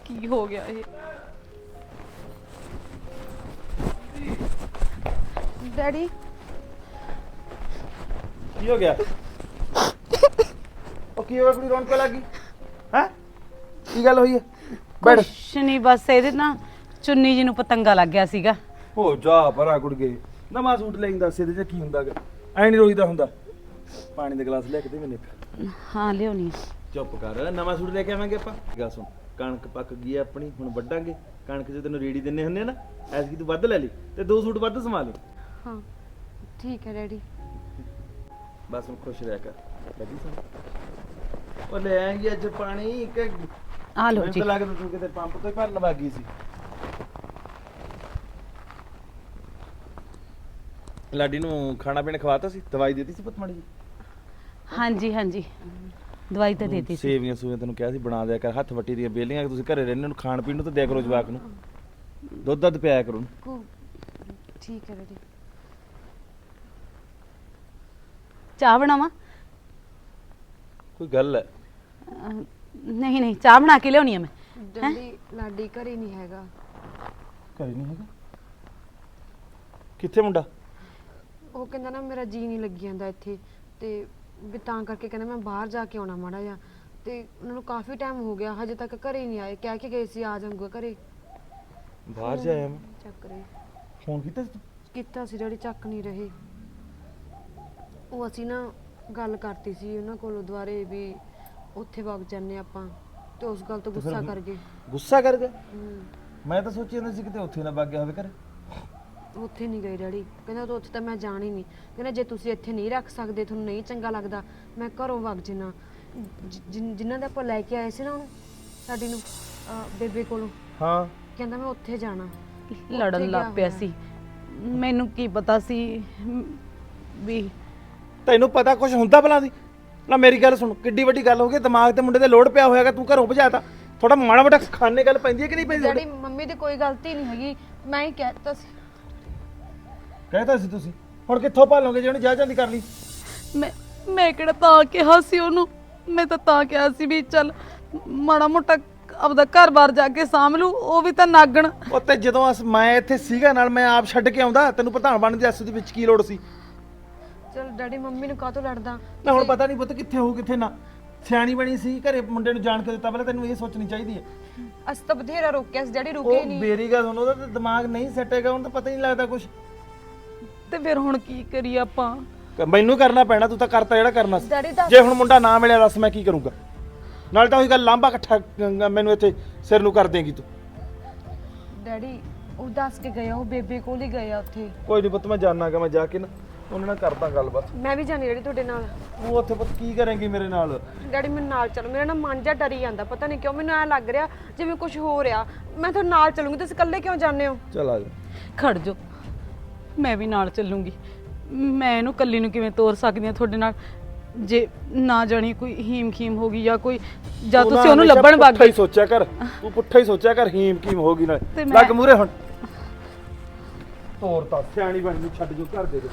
S4: ਕੀ ਹੋ ਗਿਆ ਇਹ?
S3: ਡੈਡੀ?
S5: ਕੀ ਹੋ ਗਿਆ? ਉਹ ਕੀ ਹੋ ਗਿਆ ਕੁੜੀ ਰੌਣਕ ਲੱਗੀ ਹੈ? ਕੀ ਗੱਲ ਹੋਈ ਹੈ? ਬੈਠ।
S4: ਕੁਛ ਨਹੀਂ ਬਸ ਇਹਦੇ ਨਾ ਚੁੰਨੀ ਜੀ ਨੂੰ ਪਤੰਗਾ ਲੱਗ ਗਿਆ ਸੀਗਾ।
S8: ਹੋ ਜਾ ਪਰਾ ਕੁੜਗੇ ਨਵਾਂ ਸੂਟ ਲੈਣ ਦੱਸ ਇਹਦੇ ਚ ਕੀ ਹੁੰਦਾ ਗਾ? ਐ ਨਹੀਂ ਰੋਈਦਾ ਹੁੰਦਾ। ਪਾਣੀ ਦਾ ਗਲਾਸ ਲੈ ਕੇ ਦੇ ਮੈਨੂੰ ਇੱਕ
S4: ਹਾਂ ਲਿਆਉਣੀ
S8: ਚੁੱਪ ਕਰ ਨਵਾਂ ਸੂਟ ਲੈ ਕੇ ਆਵਾਂਗੇ ਆਪਾਂ। ਗੱਲ ਸੁਣ ਕਣਕ ਪੱਕ ਗਈ ਆਪਣੀ ਹੁਣ ਵੱਢਾਂਗੇ। ਕਣਕ ਜੇ ਤੈਨੂੰ ਰੇੜੀ ਦਿੰਨੇ ਹੁੰਨੇ ਆ ਨਾ ਐਸਕੀ ਤੂੰ ਵੱਧ ਲੈ ਲਈ ਤੇ ਦੋ ਸੂਟ ਵੱਧ ਸਮਾ ਲਈ।
S3: ਹਾਂ। ਠੀਕ ਹੈ ਡੈਡੀ।
S8: ਬਸ ਹੁਣ ਖੁਸ਼ ਰਹਿ ਕਰ। ਲੱਗੀ ਸਨ ਉਹ ਲੈ ਆਏਗੀ ਅੱਜ ਪਾਣੀ ਕਿ
S4: ਆ ਲਓ ਜੀ।
S8: ਤਾਂ ਲੱਗਦਾ ਤੂੰ ਕਿਤੇ ਪੰਪ ਤੋਂ ਹੀ ਭਰਨ ਵਾਗੀ ਸੀ। ਲਾਡੀ ਨੂੰ ਖਾਣਾ ਪੀਣਾ ਖਵਾਤਾ ਸੀ? ਦਵਾਈ ਦਿੱਤੀ ਸੀ ਪੁੱਤ ਮਾੜੀ ਜੀ
S4: ਹਾਂਜੀ ਹਾਂਜੀ। ਦਵਾਈ ਤਾਂ ਦੇਤੀ ਸੀ।
S8: ਸੇਵੀਆਂ ਸੂਵੀਆਂ ਤੈਨੂੰ ਕਿਹਾ ਸੀ ਬਣਾ ਦਿਆ ਕਰ ਹੱਥ ਵੱਟੀ ਦੀਆਂ ਬੇਲੀਆਂ ਤੁਸੀਂ ਘਰੇ ਰਹਿੰਦੇ ਨੂੰ ਖਾਣ ਪੀਣ ਨੂੰ ਤਾਂ ਦਿਆ ਕਰੋ ਜਵਾਕ ਨੂੰ। ਦੁੱਧ ਦੱਧ ਪਿਆਇਆ ਕਰੋ ਉਹਨੂੰ।
S3: ਠੀਕ ਹੈ ਡੈਡੀ।
S4: ਚਾਹ ਬਣਾਵਾਂ?
S8: ਕੋਈ ਗੱਲ ਹੈ।
S4: ਅਹ, ਨਹੀਂ ਨਹੀਂ ਚਾਹ ਬਣਾ ਕੇ ਲਿਆਉਣੀ ਆ ਮੈਂ।
S3: ਡੈਡੀ ਲਾਡੀ ਘਰੇ ਨਹੀਂ ਹੈਗਾ।
S8: ਘਰੇ ਨਹੀਂ ਹੈਗਾ? ਕਿੱਥੇ ਮੁੰਡਾ?
S3: ਉਹ ਕਹਿੰਦਾ ਨਾ ਮੇਰਾ ਜੀ ਨਹੀਂ ਲੱਗੀ ਜਾਂਦਾ ਇੱਥੇ ਤੇ ਵੀ ਤਾਂ ਕਰਕੇ ਕਹਿੰਦਾ ਮੈਂ ਬਾਹਰ ਜਾ ਕੇ ਆਉਣਾ ਮਾੜਾ ਜਿਹਾ। ਤੇ ਉਹਨਾਂ ਨੂੰ ਕਾਫੀ ਟਾਈਮ ਹੋ ਗਿਆ ਹਜੇ ਤੱਕ ਘਰੇ ਨਹੀਂ ਆਏ। ਕਹਿ ਕੇ ਗਏ ਸੀ ਆ ਜਾਊਂਗਾ ਘਰੇ।
S8: ਬਾਹਰ ਜਾਇਆ ਮੈਂ।
S3: ਚੱਕ ਰਹੇ।
S8: ਫੋਨ ਕੀਤਾ ਸੀ ਤੂੰ?
S3: ਕੀਤਾ ਸੀ ਡੈਡੀ ਚੱਕ ਨਹੀਂ ਰਹੇ। ਉਹ ਅਸੀਂ ਨਾ ਗੱਲ ਕਰਤੀ ਸੀ ਉਹਨਾਂ ਕੋਲੋਂ ਦੁਆਰੇ ਵੀ ਉੱਥੇ ਵਗ ਜਾਂਦੇ ਆਪਾਂ ਤੇ ਉਸ ਗੱਲ ਤੋਂ ਗੁੱਸਾ ਕਰ ਗਏ।
S8: ਗੁੱਸਾ ਕਰ
S3: ਹਮ,
S8: ਮੈਂ ਤਾਂ ਸੋਚੀ ਜਾਂਦਾ ਸੀ ਕਿਤੇ ਉੱਥੇ ਨਾ ਵਗ ਗਿਆ ਹੋਵੇ ਘਰੇ।
S3: ਉੱਥੇ ਨਹੀਂ ਗਏ ਡੈਡੀ। ਕਹਿੰਦਾ ਉਹ ਉੱਥੇ ਤਾਂ ਮੈਂ ਜਾਣ ਹੀ ਨਹੀਂ। ਕਹਿੰਦਾ ਜੇ ਤੁਸੀਂ ਇੱਥੇ ਨਹੀਂ ਰੱਖ ਸਕਦੇ ਤੁਹਾਨੂੰ ਨਹੀਂ ਚੰਗਾ ਲੱਗਦਾ ਮੈਂ ਘਰੋਂ ਵਗ ਜਿਨਾ। ਜਿਨ੍ਹਾਂ ਦੇ ਆਪਾਂ ਲੈ ਕੇ ਆਏ ਸੀ ਨਾ ਉਹਨੂੰ ਸਾਡੀ ਨੂੰ ਅਹ, ਬੇਬੇ ਕੋਲੋਂ।
S8: ਹਾਂ।
S3: ਕਹਿੰਦਾ ਮੈਂ ਉੱਥੇ ਜਾਣਾ।
S4: ਲੜਨ
S3: ਗਿਆ
S4: ਲੱਗ ਪਿਆ
S3: ਹੋਇਆ।
S4: ਸੀ। ਮੈਨੂੰ ਕੀ ਪਤਾ ਸੀ ਮ, ਵੀ
S8: ਤੈਨੂੰ ਪਤਾ ਕੁਝ ਹੁੰਦਾ ਭਲਾ ਦੀ? ਨਾ ਮੇਰੀ ਗੱਲ ਸੁਣ ਕਿੱਡੀ ਵੱਡੀ ਗੱਲ ਹੋ ਗਈ ਦਿਮਾਗ ਤੇ ਮੁੰਡੇ ਤੇ ਲੋਡ ਪਿਆ ਹੋਇਆਗਾ ਤੂੰ ਘਰੋਂ ਭਜਾਤਾ ਥੋੜਾ ਮਾੜਾ ਮੋਟਾ ਖਾਣੇ ਗੱਲ ਪੈਂਦੀ ਹੈ ਕਿ ਨਹੀਂ ਪੈਂਦੀ
S3: ਡੈਡੀ ਮੰਮੀ ਦੀ ਕੋਈ ਗਲਤੀ ਨਹੀਂ ਹੈਗੀ ਮੈਂ ਹੀ ਕਹਿਤਾ ਸੀ।
S8: ਕਹਿਤਾ ਸੀ ਤੁਸੀਂ? ਹੁਣ ਕਿੱਥੋਂ ਭਾਲੋਗੇ ਜੇ ਉਹਨੇ ਜਾ ਜਾਂਦੀ ਕਰ ਲਈ?
S4: ਮੈਂ ਮੈਂ ਕਿਹੜਾ ਤਾਂ ਕਿਹਾ ਸੀ ਉਹਨੂੰ? ਮੈਂ ਤਾਂ ਤਾਂ ਕਿਹਾ ਸੀ ਵੀ ਚੱਲ ਮਾੜਾ ਮੋਟਾ ਆਪਦਾ ਘਰ-ਬਾਰ ਜਾ ਕੇ ਸਾਂਭ ਲੂ ਉਹ ਵੀ ਤਾਂ ਨਾਗਣ।
S8: ਉਹ ਤੇ ਜਦੋਂ ਅਸ- ਮੈਂ ਇੱਥੇ ਸੀਗਾ ਨਾਲ ਮੈਂ ਆਪ ਛੱਡ ਕੇ ਆਉਂਦਾ ਤੈਨੂੰ ਪ੍ਰਧਾਨ ਬਣਨ ਦੀ ਅਸ ਦੇ ਵਿੱਚ ਕੀ ਲੋੜ ਸੀ?
S3: ਚਲ ਡੈਡੀ ਮੰਮੀ ਨੂੰ ਕਾਹਤੋਂ ਲੜਦਾ?
S8: ਨਾ ਹੁਣ ਪਤਾ ਨਹੀਂ ਪੁੱਤ ਕਿੱਥੇ ਹੋਊ ਕਿੱਥੇ ਨਾ। ਸਿਆਣੀ ਬਣੀ ਸੀ ਘਰੇ ਮੁੰਡੇ ਨੂੰ ਜਾਣ ਕੇ ਦਿੱਤਾ ਪਹਿਲਾਂ ਤੈਨੂੰ ਇਹ ਸੋਚਣੀ ਚਾਹੀਦੀ ਹੈ।
S3: ਅਸੀਂ ਤਾਂ ਬਥੇਰਾ ਰੋਕਿਆ ਸੀ ਡੈਡੀ ਰੁਕੇ
S8: ਉਹ
S3: ਨਹੀਂ
S8: ਮੇਰੀ ਗੱਲ ਸੁਣ ਉਹਦਾ ਤਾਂ ਦਿਮਾਗ ਨਹੀਂ ਸੈਟੇਗਾ ਉਹਨੂੰ ਤਾਂ ਪਤਾ ਹੀ ਨਹੀਂ ਲੱਗਦਾ ਕੁਝ
S4: ਤੇ ਫਿਰ ਹੁਣ ਕੀ ਕਰੀਏ ਆਪਾਂ?
S8: ਮੈਨੂੰ ਕਰਨਾ ਪੈਣਾ ਤੂੰ ਤਾਂ ਕਰਤਾ ਜਿਹੜਾ ਕਰਨਾ ਸੀ।
S3: ਡੈਡੀ ਦੱਸ
S8: ਜੇ ਹੁਣ ਮੁੰਡਾ ਨਾ ਮਿਲਿਆ ਦੱਸ ਮੈਂ ਕੀ ਕਰੂੰਗਾ। ਨਾਲ ਤਾਂ ਉਹੀ ਗੱਲ ਲਾਂਬਾ ਇਕੱਠਾ ਮੈਨੂੰ ਇੱਥੇ ਸਿਰ ਨੂੰ ਕਰ ਦੇਂਗੀ ਤੂੰ।
S3: ਡੈਡੀ ਉਹ ਦੱਸ ਕੇ ਗਏ ਆ, ਉਹ ਬੇਬੇ ਕੋਲ ਹੀ ਗਏ ਆ ਉੱਥੇ।
S8: ਕੋਈ ਨਹੀਂ ਪੁੱਤ ਮੈਂ ਜਾਣਾਗਾ ਮੈਂ ਜਾ ਕੇ ਨਾ। ਉਹਨਾਂ ਨਾਲ ਕਰਦਾ ਗੱਲਬਾਤ
S3: ਮੈਂ ਵੀ ਜਾਣੀ ਡੈਡੀ ਤੁਹਾਡੇ ਨਾਲ।
S8: ਤੂੰ ਉੱਥੇ ਪੁੱਤ ਕੀ ਕਰੇਂਗੀ ਮੇਰੇ ਨਾਲ?
S3: ਡੈਡੀ ਮੈਨੂੰ ਨਾਲ ਚਲੋ ਮੇਰਾ ਨਾ ਮਨ ਜਾ ਡਰੀ ਜਾਂਦਾ ਪਤਾ ਨਹੀਂ ਕਿਉਂ ਮੈਨੂੰ ਐ ਲੱਗ ਰਿਹਾ ਜਿਵੇਂ ਕੁਝ ਹੋ ਰਿਹਾ। ਮੈਂ ਤੁਹਾਡੇ ਨਾਲ ਚੱਲੂੰਗੀ ਤੁਸੀਂ ਇਕੱਲੇ ਕਿਉਂ ਜਾਂਦੇ ਹੋ?
S8: ਚਲ ਆ ਜਾ।
S4: ਖੜ ਜੋ ਮੈਂ ਵੀ ਨਾਲ ਚੱਲੂੰਗੀ। ਮੈਂ ਇਹਨੂੰ ਕੱਲੀ ਨੂੰ ਕਿਵੇਂ ਤੋਰ ਸਕਦੀ ਹਾਂ ਤੁਹਾਡੇ ਨਾਲ? ਜੇ ਨਾ ਜਾਣੀ ਕੋਈ ਹੀਮ ਖੀਮ ਹੋ ਗਈ ਜਾਂ ਕੋਈ ਜਾਂ
S8: ਤੂੰ ਨਾ
S4: ਤੁਸੀਂ ਉਹਨੂੰ
S8: ਹਮੇਸ਼ਾ
S4: ਲੱਭਣ ਵਗ।
S8: ਪੁੱਠਾ ਹੀ ਸੋਚਿਆ ਕਰ। ਤੂੰ ਪੁੱਠਾ ਹੀ ਸੋਚਿਆ ਕਰ ਹੀਮ ਕੀਮ ਹੋਗੀ ਨਾਲ।
S4: ਤੇ ਮੈਂ-
S8: ਲੱਗ ਮੂਰੇ ਹੁਣ। ਤੋਰ ਤਾਂ ਸਿਆਣੀ ਬਣ ਨੂੰ ਛੱਡ ਜੋ ਘਰ ਦੇ ਦੇ